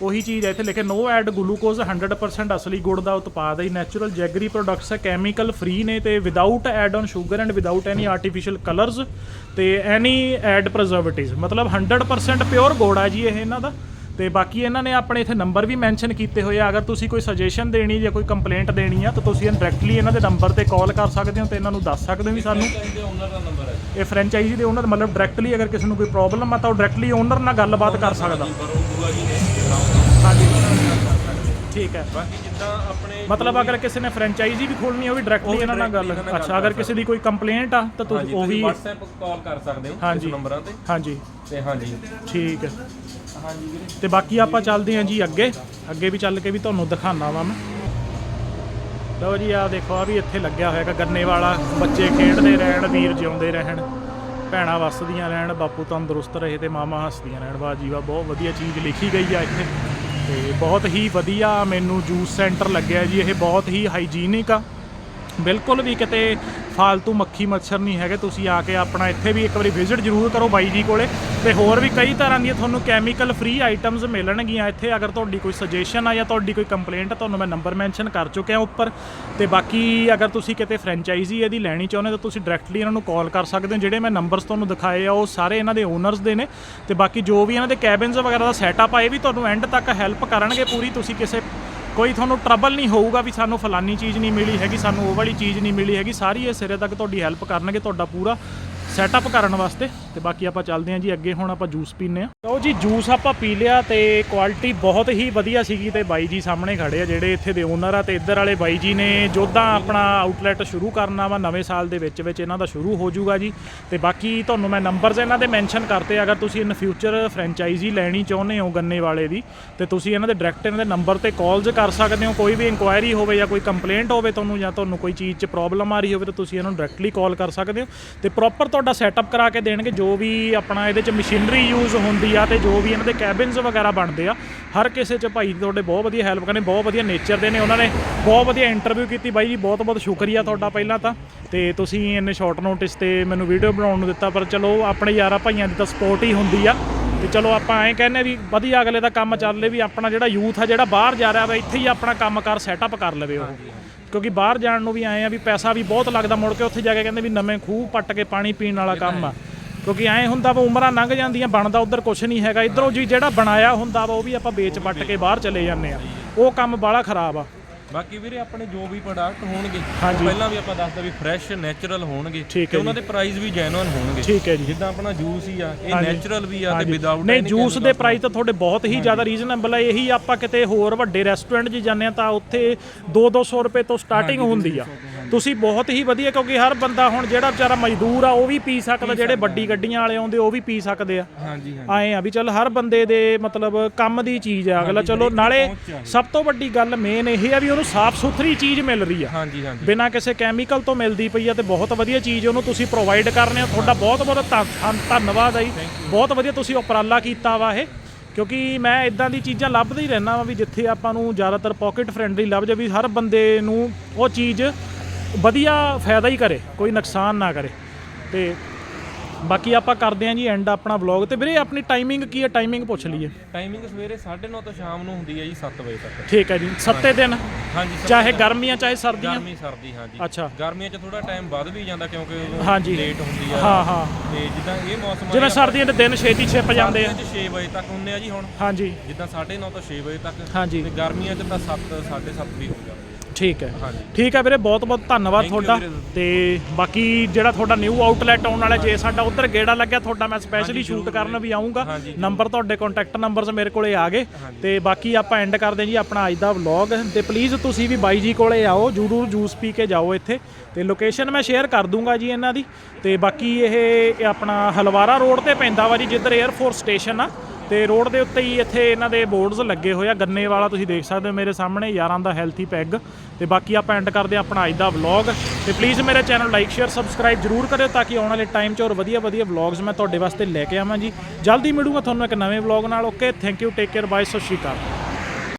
ਉਹੀ ਚੀਜ਼ ਹੈ ਇੱਥੇ ਲਿਖੇ ਨੋ ਐਡ ਗਲੂਕੋਜ਼ 100% ਅਸਲੀ ਗੁੜ ਦਾ ਉਤਪਾਦ ਹੈ। ਨੈਚੁਰਲ ਜੈਗਰੀ ਪ੍ਰੋਡਕਟਸ ਹੈ ਕੈਮੀਕਲ ਫ੍ਰੀ ਨੇ ਤੇ without add on sugar and without any artificial colours ਤੇ ਐਨੀ ਐਡ ਪ੍ਰੀਜ਼ਰਵੇਟਿਵਸ ਮਤਲਬ 100% ਪਿਓਰ ਗੁੜ ਹੈ ਜੀ ਇਹ ਇਹਨਾਂ ਦਾ। ਤੇ ਬਾਕੀ ਇਹਨਾਂ ਨੇ ਆਪਣੇ ਇੱਥੇ ਨੰਬਰ ਵੀ ਮੈਂਸ਼ਨ ਕੀਤੇ ਹੋਏ ਆ। ਅਗਰ ਤੁਸੀਂ ਕੋਈ ਸੁਜੈਸ਼ਨ ਦੇਣੀ ਜਾਂ ਕੋਈ ਕੰਪਲੇਂਟ ਦੇਣੀ ਆ ਤਾਂ ਤੁਸੀਂ ਡਾਇਰੈਕਟਲੀ ਇਹਨਾਂ ਦੇ ਨੰਬਰ ਤੇ ਕਾਲ ਕਰ ਸਕਦੇ ਹੋ ਤੇ ਇਹਨਾਂ ਨੂੰ ਦੱਸ ਸਕਦੇ ਹੋ ਵੀ ਸਾਨੂੰ। ਇਹ ਫਰੈਂਚਾਈਜ਼ੀ ਦੇ ਓਨਰ ਮਤਲਬ ਡਾਇਰੈਕਟਲੀ ਅਗਰ ਕਿਸੇ ਨੂੰ ਕੋਈ ਪ੍ਰੋਬਲਮ ਆ ਤਾਂ ਉਹ ਡਾਇਰੈਕਟਲੀ ਓਨਰ ਨਾਲ ਗੱਲਬਾਤ ਕਰ ਸਕਦਾ। ਹਾਂਜੀ। ਠੀਕ ਹੈ। ਬਾਕੀ ਜਿੱਦਾਂ ਆਪਣੇ ਮਤਲਬ ਅਗਰ ਕਿਸੇ ਨੇ ਫਰੈਂਚਾਈਜ਼ੀ ਵੀ ਖੋਲਣੀ ਹੈ ਉਹ ਵੀ ਡਾਇਰੈਕਟਲੀ ਇਹਨਾਂ ਨਾਲ ਗੱਲ ਅੱਛਾ ਅਗਰ ਕਿਸੇ ਦੀ ਕੋਈ ਕੰਪਲੇਂਟ ਆ ਤਾਂ ਤੁਸੀਂ ਉਹ ਵੀ WhatsApp ਕਾਲ ਕਰ ਸਕਦੇ ਹੋ ਇਸ। ਨੰਬਰਾਂ ਤੇ। ਹਾਂਜੀ। ਤੇ ਹਾਂਜੀ। ਠੀਕ ਹੈ। ਤੇ ਬਾਕੀ ਆਪਾਂ ਚੱਲਦੇ ਹਾਂ ਜੀ ਅੱਗੇ। ਅੱਗੇ ਵੀ ਚੱਲ ਕੇ ਵੀ ਤੁਹਾਨੂੰ ਦਿਖਾਣਾ ਵਾ ਮੈਂ। ਲਓ ਜੀ ਆ ਦੇਖੋ ਆ ਵੀ ਇੱਥੇ ਲੱਗਿਆ ਹੋਇਆ ਹੈਗਾ ਗੰਨੇ ਵਾਲਾ। ਬੱਚੇ ਖੇਡਦੇ ਰਹਿਣ, ਵੀਰ ਜਿਉਂਦੇ ਰਹਿਣ। ਭੈਣਾਂ ਵਸਦੀਆਂ ਰਹਿਣ, ਬਾਪੂ ਤੰਦਰੁਸਤ ਰਹੇ ਤੇ ਮਾਮਾ ਹੱਸਦੀਆਂ ਰਹਿਣ। ਵਾਹ ਜੀ ਵਾਹ, ਬਹੁਤ ਵਧੀਆ ਚੀਜ਼ ਲਿਖੀ ਗਈ ਆ ਇੱਥੇ। ਤੇ ਬਹੁਤ ਹੀ ਵਧੀਆ ਮੈਨੂੰ ਜੂਸ ਸੈਂਟਰ ਲੱਗਿਆ ਜੀ। ਇਹ ਬਹੁਤ ਹੀ ਹਾਈਜੀਨਿਕ ਆ। ਬਿਲਕੁਲ ਵੀ ਕਿਤੇ ਫਾਲਤੂ ਮੱਖੀ ਮੱਛਰ ਨਹੀਂ ਹੈਗੇ। ਤੁਸੀਂ ਆ ਕੇ ਆਪਣਾ ਇੱਥੇ ਵੀ ਇੱਕ ਵਾਰੀ ਵਿਜ਼ਿਟ ਜ਼ਰੂਰ ਕਰੋ ਬਾਈ ਜੀ ਕੋਲੇ। ਤੇ ਹੋਰ ਵੀ ਕਈ ਤਰ੍ਹਾਂ ਦੀਆਂ ਤੁਹਾਨੂੰ ਕੈਮੀਕਲ ਫ੍ਰੀ ਆਈਟਮਸ ਮਿਲਣਗੀਆਂ ਇੱਥੇ। ਅਗਰ ਤੁਹਾਡੀ ਕੋਈ ਸੁਜੈਸ਼ਨ ਆ ਜਾਂ ਤੁਹਾਡੀ ਕੋਈ ਕੰਪਲੇਂਟ ਆ, ਤੁਹਾਨੂੰ ਮੈਂ ਨੰਬਰ ਮੈਂਸ਼ਨ ਕਰ ਚੁੱਕਿਆ ਉੱਪਰ। ਤੇ ਬਾਕੀ ਅਗਰ ਤੁਸੀਂ ਕਿਤੇ ਫਰੈਂਚਾਈਜ਼ੀ ਇਹਦੀ ਲੈਣੀ ਚਾਹੁੰਦੇ ਹੋ, ਤਾਂ ਤੁਸੀਂ ਡਾਇਰੈਕਟਲੀ ਇਹਨਾਂ ਨੂੰ ਕਾਲ ਕਰ ਸਕਦੇ ਹੋ। ਜਿਹੜੇ ਮੈਂ ਨੰਬਰਸ ਤੁਹਾਨੂੰ ਦਿਖਾਏ ਆ, ਉਹ ਸਾਰੇ ਇਹਨਾਂ ਦੇ ਓਨਰਸ ਦੇ ਨੇ। ਤੇ ਬਾਕੀ ਜੋ ਵੀ ਇਹਨਾਂ ਦੇ ਕੈਬਿਨਸ ਵਗੈਰਾ ਦਾ ਸੈਟਅਪ ਆ, ਇਹ ਵੀ ਤੁਹਾਨੂੰ ਐਂਡ ਤੱਕ ਹੈਲਪ ਕਰਨਗੇ ਪੂਰੀ। ਤੁਸੀਂ ਕਿਸੇ ਕੋਈ ਤੁਹਾਨੂੰ ਟਰਬਲ ਨਹੀਂ ਹੋਊਗਾ ਵੀ ਸਾਨੂੰ ਫਲਾਨੀ ਚੀਜ਼ ਨਹੀਂ ਮਿਲੀ ਹੈਗੀ, ਸਾਨੂੰ ਉਹ ਵਾਲੀ ਚੀਜ਼ ਨਹੀਂ ਮਿਲੀ ਹੈਗੀ। ਸਾਰੀ ਇਹ ਸਿਰੇ ਤੱਕ ਤੁਹਾਡੀ ਹੈਲਪ ਕਰਨਗੇ, ਤੁਹਾਡਾ ਪੂਰਾ ਸੈਟਅਪ ਕਰਨ ਵਾਸਤੇ। ਤੇ ਬਾਕੀ ਆਪਾਂ ਚੱਲਦੇ ਹਾਂ ਜੀ, ਅੱਗੇ ਹੁਣ ਆਪਾਂ ਜੂਸ ਪੀਨੇ ਆ ਲਓ ਜੀ ਜੂਸ ਆਪਾਂ ਪੀ ਲਿਆ ਤੇ ਕੁਆਲਿਟੀ ਬਹੁਤ ਹੀ ਵਧੀਆ ਸੀਗੀ ਤੇ ਬਾਈ ਜੀ ਸਾਹਮਣੇ ਖੜੇ ਆ, ਜਿਹੜੇ ਇੱਥੇ ਦੇ ਓਨਰ ਆ। ਤੇ ਇੱਧਰ ਵਾਲੇ ਬਾਈ ਜੀ ਨੇ ਜੋਧਾ ਆਪਣਾ ਆਊਟਲੈਟ ਸ਼ੁਰੂ ਕਰਨਾ ਵਾ, ਨਵੇਂ ਸਾਲ ਦੇ ਵਿੱਚ ਵਿੱਚ ਇਹਨਾਂ ਦਾ ਸ਼ੁਰੂ ਹੋ ਜਾਊਗਾ ਜੀ। ਤੇ ਬਾਕੀ ਤੁਹਾਨੂੰ ਮੈਂ ਨੰਬਰਸ ਇਹਨਾਂ ਦੇ ਮੈਂਸ਼ਨ ਕਰਤੇ ਅਗਰ ਤੁਸੀਂ ਇਨ ਫਿਊਚਰ ਫਰੈਂਚਾਈਜ਼ੀ ਲੈਣੀ ਚਾਹੁੰਦੇ ਹੋ ਗੰਨੇ ਵਾਲੇ ਦੀ, ਤੇ ਤੁਸੀਂ ਇਹਨਾਂ ਦੇ ਡਾਇਰੈਕਟ ਇਹਨਾਂ ਦੇ ਨੰਬਰ ਤੇ ਕਾਲਸ ਕਰ ਸਕਦੇ ਹੋ। ਕੋਈ ਵੀ ਇਨਕੁਆਇਰੀ ਹੋਵੇ ਜਾਂ ਕੋਈ ਕੰਪਲੇਂਟ ਹੋਵੇ ਤੁਹਾਨੂੰ ਜਾਂ ਤੁਹਾਨੂੰ ਕੋਈ ਚੀਜ਼ 'ਚ ਪ੍ਰੋਬਲਮ ਆ ਰਹੀ ਹੋਵੇ, ਤਾਂ ਤੁਸੀਂ ਇਹਨਾਂ ਨੂੰ ਡਾਇਰੈਕਟਲੀ ਕਾਲ ਕਰ ਸਕਦੇ ਹੋ। ਤੇ ਪ੍ਰੋਪਰ ਤੁਹਾਡਾ ਸੈਟਅਪ ਕਰਾ ਕੇ ਦੇਣਗੇ, ਜੋ ਵੀ ਆਪਣਾ ਇਹਦੇ 'ਚ ਮਸ਼ੀਨਰੀ ਯੂਜ਼ ਹੁੰਦੀ ਆ ਤੇ ਜੋ ਵੀ ਇਹਨਾਂ ਦੇ ਕੈਬਿਨਸ ਵਗੈਰਾ ਬਣਦੇ ਆ, ਹਰ ਕਿਸੇ 'ਚ ਭਾਈ ਤੁਹਾਡੇ ਬਹੁਤ ਵਧੀਆ ਹੈਲਪ ਕਰਨੇ, ਬਹੁਤ ਵਧੀਆ ਨੇਚਰ ਦੇ ਨੇ, ਉਹਨਾਂ ਨੇ ਬਹੁਤ ਵਧੀਆ ਇੰਟਰਵਿਊ ਕੀਤੀ ਬਾਈ ਜੀ, ਬਹੁਤ ਬਹੁਤ ਸ਼ੁਕਰੀਆ ਤੁਹਾਡਾ ਪਹਿਲਾਂ ਤਾਂ, ਤੇ ਤੁਸੀਂ ਇੰਨੇ ਸ਼ਾਰਟ ਨੋਟਿਸ ਤੇ ਮੈਨੂੰ ਵੀਡੀਓ ਬਣਾਉਣ ਨੂੰ ਦਿੱਤਾ, ਪਰ ਚਲੋ ਆਪਣੇ ਯਾਰਾਂ ਭਾਈਆਂ ਦੀ ਤਾਂ ਸਪੋਰਟ ਹੀ ਹੁੰਦੀ ਆ। ਤੇ ਚਲੋ ਆਪਾਂ ਐਂ ਕਹਿੰਨੇ ਵੀ ਵਧੀਆ ਅਗਲੇ ਦਾ ਕੰਮ ਚੱਲੇ ਵੀ ਆਪਣਾ ਜਿਹੜਾ ਯੂਥ ਆ ਜਿਹੜਾ ਬਾਹਰ ਜਾ ਰਿਹਾ ਵਾ ਇੱਥੇ ਹੀ ਆਪਣਾ ਕੰਮਕਾਰ ਸੈਟਅਪ ਕਰ ਲਵੇ ਉਹ। ਕਿਉਂਕਿ ਬਾਹਰ ਜਾਣ ਨੂੰ ਵੀ ਆਏ ਆ ਵੀ ਪੈਸਾ ਵੀ ਬਹੁਤ ਲੱਗਦਾ ਮੁੜ ਕੇ ਉੱਥੇ ਜਾ ਕੇ ਕਹਿੰਦੇ ਵੀ ਨਵੇਂ ਖੂਹ ਪੱਟ ਕੇ ਪਾਣੀ ਪੀਣ ਵਾਲਾ ਕੰਮ ਆ। ਕਿਉਂਕਿ ਐਂ ਹੁੰਦਾ ਵਾ ਉਮਰਾਂ ਲੰਘ ਜਾਂਦੀਆਂ ਬਣਦਾ ਉਧਰ ਕੁਝ ਨਹੀਂ ਹੈਗਾ। ਇਧਰੋਂ ਜੀ ਜਿਹੜਾ ਬਣਾਇਆ ਹੁੰਦਾ ਵਾ ਉਹ ਵੀ ਆਪਾਂ ਵੇਚ ਪੱਟ ਕੇ ਬਾਹਰ ਚਲੇ ਜਾਂਦੇ ਆ। ਉਹ ਕੰਮ ਬਾਲਾ ਖਰਾਬ ਆ। ਬਾਕੀ ਵੀਰੇ ਆਪਣੇ ਜੋ ਵੀ ਪ੍ਰੋਡਕਟ ਹੋਣਗੇ। ਪਹਿਲਾਂ ਵੀ ਆਪਾਂ ਦੱਸਦਾ ਵੀ ਫਰੈਸ਼ ਨੈਚੁਰਲ ਹੋਣਗੇ ਤੇ ਉਹਨਾਂ ਦੇ ਪ੍ਰਾਈਸ ਵੀ ਜੈਨੂਇਨ ਹੋਣਗੇ। ਠੀਕ ਹੈ ਜੀ। ਜਿੱਦਾਂ ਆਪਣਾ ਜੂਸ ਹੀ ਆ ਇਹ। ਨੈਚੁਰਲ ਵੀ ਆ ਤੇ। ਵਿਦਆਊਟ ਨਹੀਂ ਜੂਸ ਦੇ ਪ੍ਰਾਈਸ ਤਾਂ ਤੁਹਾਡੇ ਬਹੁਤ ਹੀ ਜ਼ਿਆਦਾ ਰੀਜ਼ਨੇਬਲ ਹੈ ਇਹੀ ਆਪਾਂ ਕਿਤੇ ਹੋਰ ਵੱਡੇ ਰੈਸਟੋਰੈਂਟ 'ਚ ਜਾਂਦੇ ਆ ਤਾਂ ਉੱਥੇ 2-200 ਰੁਪਏ ਤੋਂ ਸਟਾਰਟਿੰਗ ਹੁੰਦੀ ਆ। ਤੁਸੀਂ ਬਹੁਤ ਹੀ ਵਧੀਆ ਕਿਉਂਕਿ ਹਰ ਬੰਦਾ ਹੁਣ ਜਿਹੜਾ ਵਿਚਾਰਾ ਮਜ਼ਦੂਰ ਆ ਉਹ ਵੀ ਪੀ ਸਕਦਾ ਜਿਹੜੇ ਵੱਡੀ ਗੱਡੀਆਂ ਵਾਲੇ ਆਉਂਦੇ ਉਹ ਵੀ ਪੀ ਸਕਦੇ ਆ। ਹਾਂਜੀ ਹਾਂਜੀ। ਆਏ ਆ ਵੀ ਚੱਲ ਹਰ ਬੰਦੇ ਦੇ ਮਤਲਬ ਕੰਮ ਦੀ ਚੀਜ਼ ਆ ਅਗਲਾ ਚਲੋ ਨਾਲੇ ਸਭ ਤੋਂ ਵੱਡੀ ਗੱਲ ਮੇਨ ਇਹ ਆ ਵੀ ਉਹਨੂੰ ਸਾਫ਼ ਸੁਥਰੀ ਚੀਜ਼ ਮਿਲ ਰਹੀ ਆ। ਹਾਂਜੀ ਹਾਂਜੀ। ਬਿਨਾਂ ਕਿਸੇ ਕੈਮੀਕਲ ਤੋਂ ਮਿਲਦੀ ਪਈ ਆ ਤੇ ਬਹੁਤ ਵਧੀਆ ਚੀਜ਼ ਉਹਨੂੰ ਤੁਸੀਂ ਪ੍ਰੋਵਾਈਡ ਕਰਨੇ ਹੋ। ਤੁਹਾਡਾ ਬਹੁਤ ਬਹੁਤ ਧੰਨ- ਧੰਨ- ਧੰਨਵਾਦ ਆ ਜੀ। ਬਹੁਤ ਵਧੀਆ ਤੁਸੀਂ ਉਪਰਾਲਾ ਕੀਤਾ ਵਾ ਇਹ ਕਿਉਂਕਿ ਮੈਂ ਇਦਾਂ ਦੀ ਚੀਜ਼ਾਂ ਲੱਭਦਾ ਹੀ ਰਹਿਣਾ ਵਾ ਵੀ ਜਿੱਥੇ ਆਪਾਂ ਨੂੰ ਜ਼ਿਆਦਾਤਰ ਪਾਕਟ ਫ੍ਰੈਂਡਲੀ ਲੱਭ ਜਾ ਵੀ ਹਰ ਬੰਦੇ ਨੂੰ ਉਹ ਚੀਜ਼ ਵਧੀਆ ਫਾਇਦਾ ਹੀ ਕਰੇ ਕੋਈ ਨੁਕਸਾਨ ਨਾ ਕਰੇ। ਤੇ ਬਾਕੀ ਆਪਾਂ ਕਰਦੇ ਆਂ ਜੀ ਐਂਡ ਆਪਣਾ ਵਲੌਗ ਤੇ ਵੀਰੇ ਆਪਣੀ ਟਾਈਮਿੰਗ ਕੀ ਹੈ? ਟਾਈਮਿੰਗ ਪੁੱਛ ਲਈਏ। ਟਾਈਮਿੰਗ ਸਵੇਰੇ 9:30 ਤੋਂ ਸ਼ਾਮ ਨੂੰ ਹੁੰਦੀ ਹੈ ਜੀ 7 ਵਜੇ ਤੱਕ। ਠੀਕ ਹੈ ਜੀ ਸੱਤੇ ਦਿਨ। ਹਾਂਜੀ ਚਾਹੇ ਗਰਮੀਆਂ ਚਾਹੇ ਸਰਦੀਆਂ। ਗਰਮੀ ਸਰਦੀ ਹਾਂਜੀ। ਅੱਛਾ। ਗਰਮੀਆਂ 'ਚ ਥੋੜਾ ਟਾਈਮ ਵੱਧ ਵੀ ਜਾਂਦਾ ਕਿਉਂਕਿ ਹਾਂਜੀ। ਲੇਟ ਹੁੰਦੀ ਆ। ਹਾਂ ਹਾਂ। ਤੇ ਜਿੱਦਾਂ ਇਹ ਮੌਸਮ ਆ ਜਿਵੇਂ ਸਰਦੀਆਂ ਦੇ ਦਿਨ ਛੇਤੀ ਛਿਪ ਜਾਂਦੇ ਆ। ਸਰਦੀਆਂ 'ਚ 6 ਵਜੇ ਤੱਕ ਹੁੰਦੇ ਆ ਜੀ ਹੁਣ। ਹਾਂਜੀ। ਜਿੱਦਾਂ 9:30 ਤੋਂ 6 ਵਜੇ ਤੱਕ। ਹਾਂਜੀ। ਤੇ ਗਰਮੀਆਂ 'ਚ ਤਾਂ 7 7:30 ਵੀ ਹੋ ਜਾਂਦੇ। ਠੀਕ ਹੈ। ਠੀਕ ਹੈ ਵੀਰੇ ਬਹੁਤ ਬਹੁਤ ਧੰਨਵਾਦ ਤੁਹਾਡਾ। ਤੇ ਬਾਕੀ ਜਿਹੜਾ ਤੁਹਾਡਾ ਨਿਊ ਆਊਟਲੈਟ ਆਉਣ ਵਾਲਾ ਜੇ ਸਾਡਾ ਉਧਰ ਗੇੜਾ ਲੱਗਿਆ ਤੁਹਾਡਾ ਮੈਂ ਸਪੈਸ਼ਲੀ ਸ਼ੂਟ ਕਰਨ ਵੀ ਆਉਂਗਾ ਨੰਬਰ ਤੁਹਾਡੇ ਕੰਟੈਕਟ ਨੰਬਰਸ ਮੇਰੇ ਕੋਲੇ ਆ ਗਏ। ਤੇ ਬਾਕੀ ਆਪਾਂ ਐਂਡ ਕਰਦੇ ਜੀ ਆਪਣਾ ਅੱਜ ਦਾ ਵਲੌਗ ਤੇ ਪਲੀਜ਼ ਤੁਸੀਂ ਵੀ ਬਾਈ ਜੀ ਕੋਲੇ ਆਓ ਜ਼ਰੂਰ ਜੂਸ ਪੀ ਕੇ ਜਾਓ ਇੱਥੇ। ਤੇ ਲੋਕੇਸ਼ਨ ਮੈਂ ਸ਼ੇਅਰ ਕਰ ਦੂੰਗਾ ਜੀ ਇਹਨਾਂ ਦੀ। ਤੇ ਬਾਕੀ ਇਹ ਇਹ ਆਪਣਾ ਹਲਵਾਰਾ ਰੋਡ ਤੇ ਪੈਂਦਾ ਵਾ ਜੀ ਜਿੱਧਰ 에ਅਰਫੋਰਸ ਸਟੇਸ਼ਨ ਆ। ਤੇ ਰੋਡ ਦੇ ਉੱਤੇ ਹੀ ਇੱਥੇ ਇਹਨਾਂ ਦੇ ਬੋਰਡਸ ਲੱਗੇ ਹੋਏ ਆ। ਗੰਨੇ ਵਾਲਾ ਤੁਸੀਂ ਦੇਖ ਸਕਦੇ ਹੋ ਮੇਰੇ ਸਾਹਮਣੇ, ਯਾਰਾਂ ਦਾ ਹੈਲਥੀ ਪੈਗ ਤੇ ਬਾਕੀ ਆਪਾਂ ਐਂਡ ਕਰਦੇ ਹਾਂ ਆਪਣਾ ਅੱਜ ਦਾ ਵਲੌਗ ਤੇ ਪਲੀਜ਼ ਮੇਰੇ ਚੈਨਲ ਲਾਈਕ ਸ਼ੇਅਰ ਸਬਸਕ੍ਰਾਈਬ ਜਰੂਰ ਕਰਿਓ ਤਾਂ ਕਿ ਆਉਣ ਵਾਲੇ ਟਾਈਮ 'ਚ ਹੋਰ ਵਧੀਆ ਵਧੀਆ ਵਲੌਗਸ ਮੈਂ ਤੁਹਾਡੇ ਵਾਸਤੇ ਲੈ ਕੇ ਆਵਾਂ ਜੀ। ਜਲਦੀ ਮਿਲੂੰਗਾ ਤੁਹਾਨੂੰ ਇੱਕ ਨਵੇਂ ਵਲੌਗ ਨਾਲ। Okay thank you take care bye ਸਤਿ ਸ਼੍ਰੀ ਅਕਾਲ।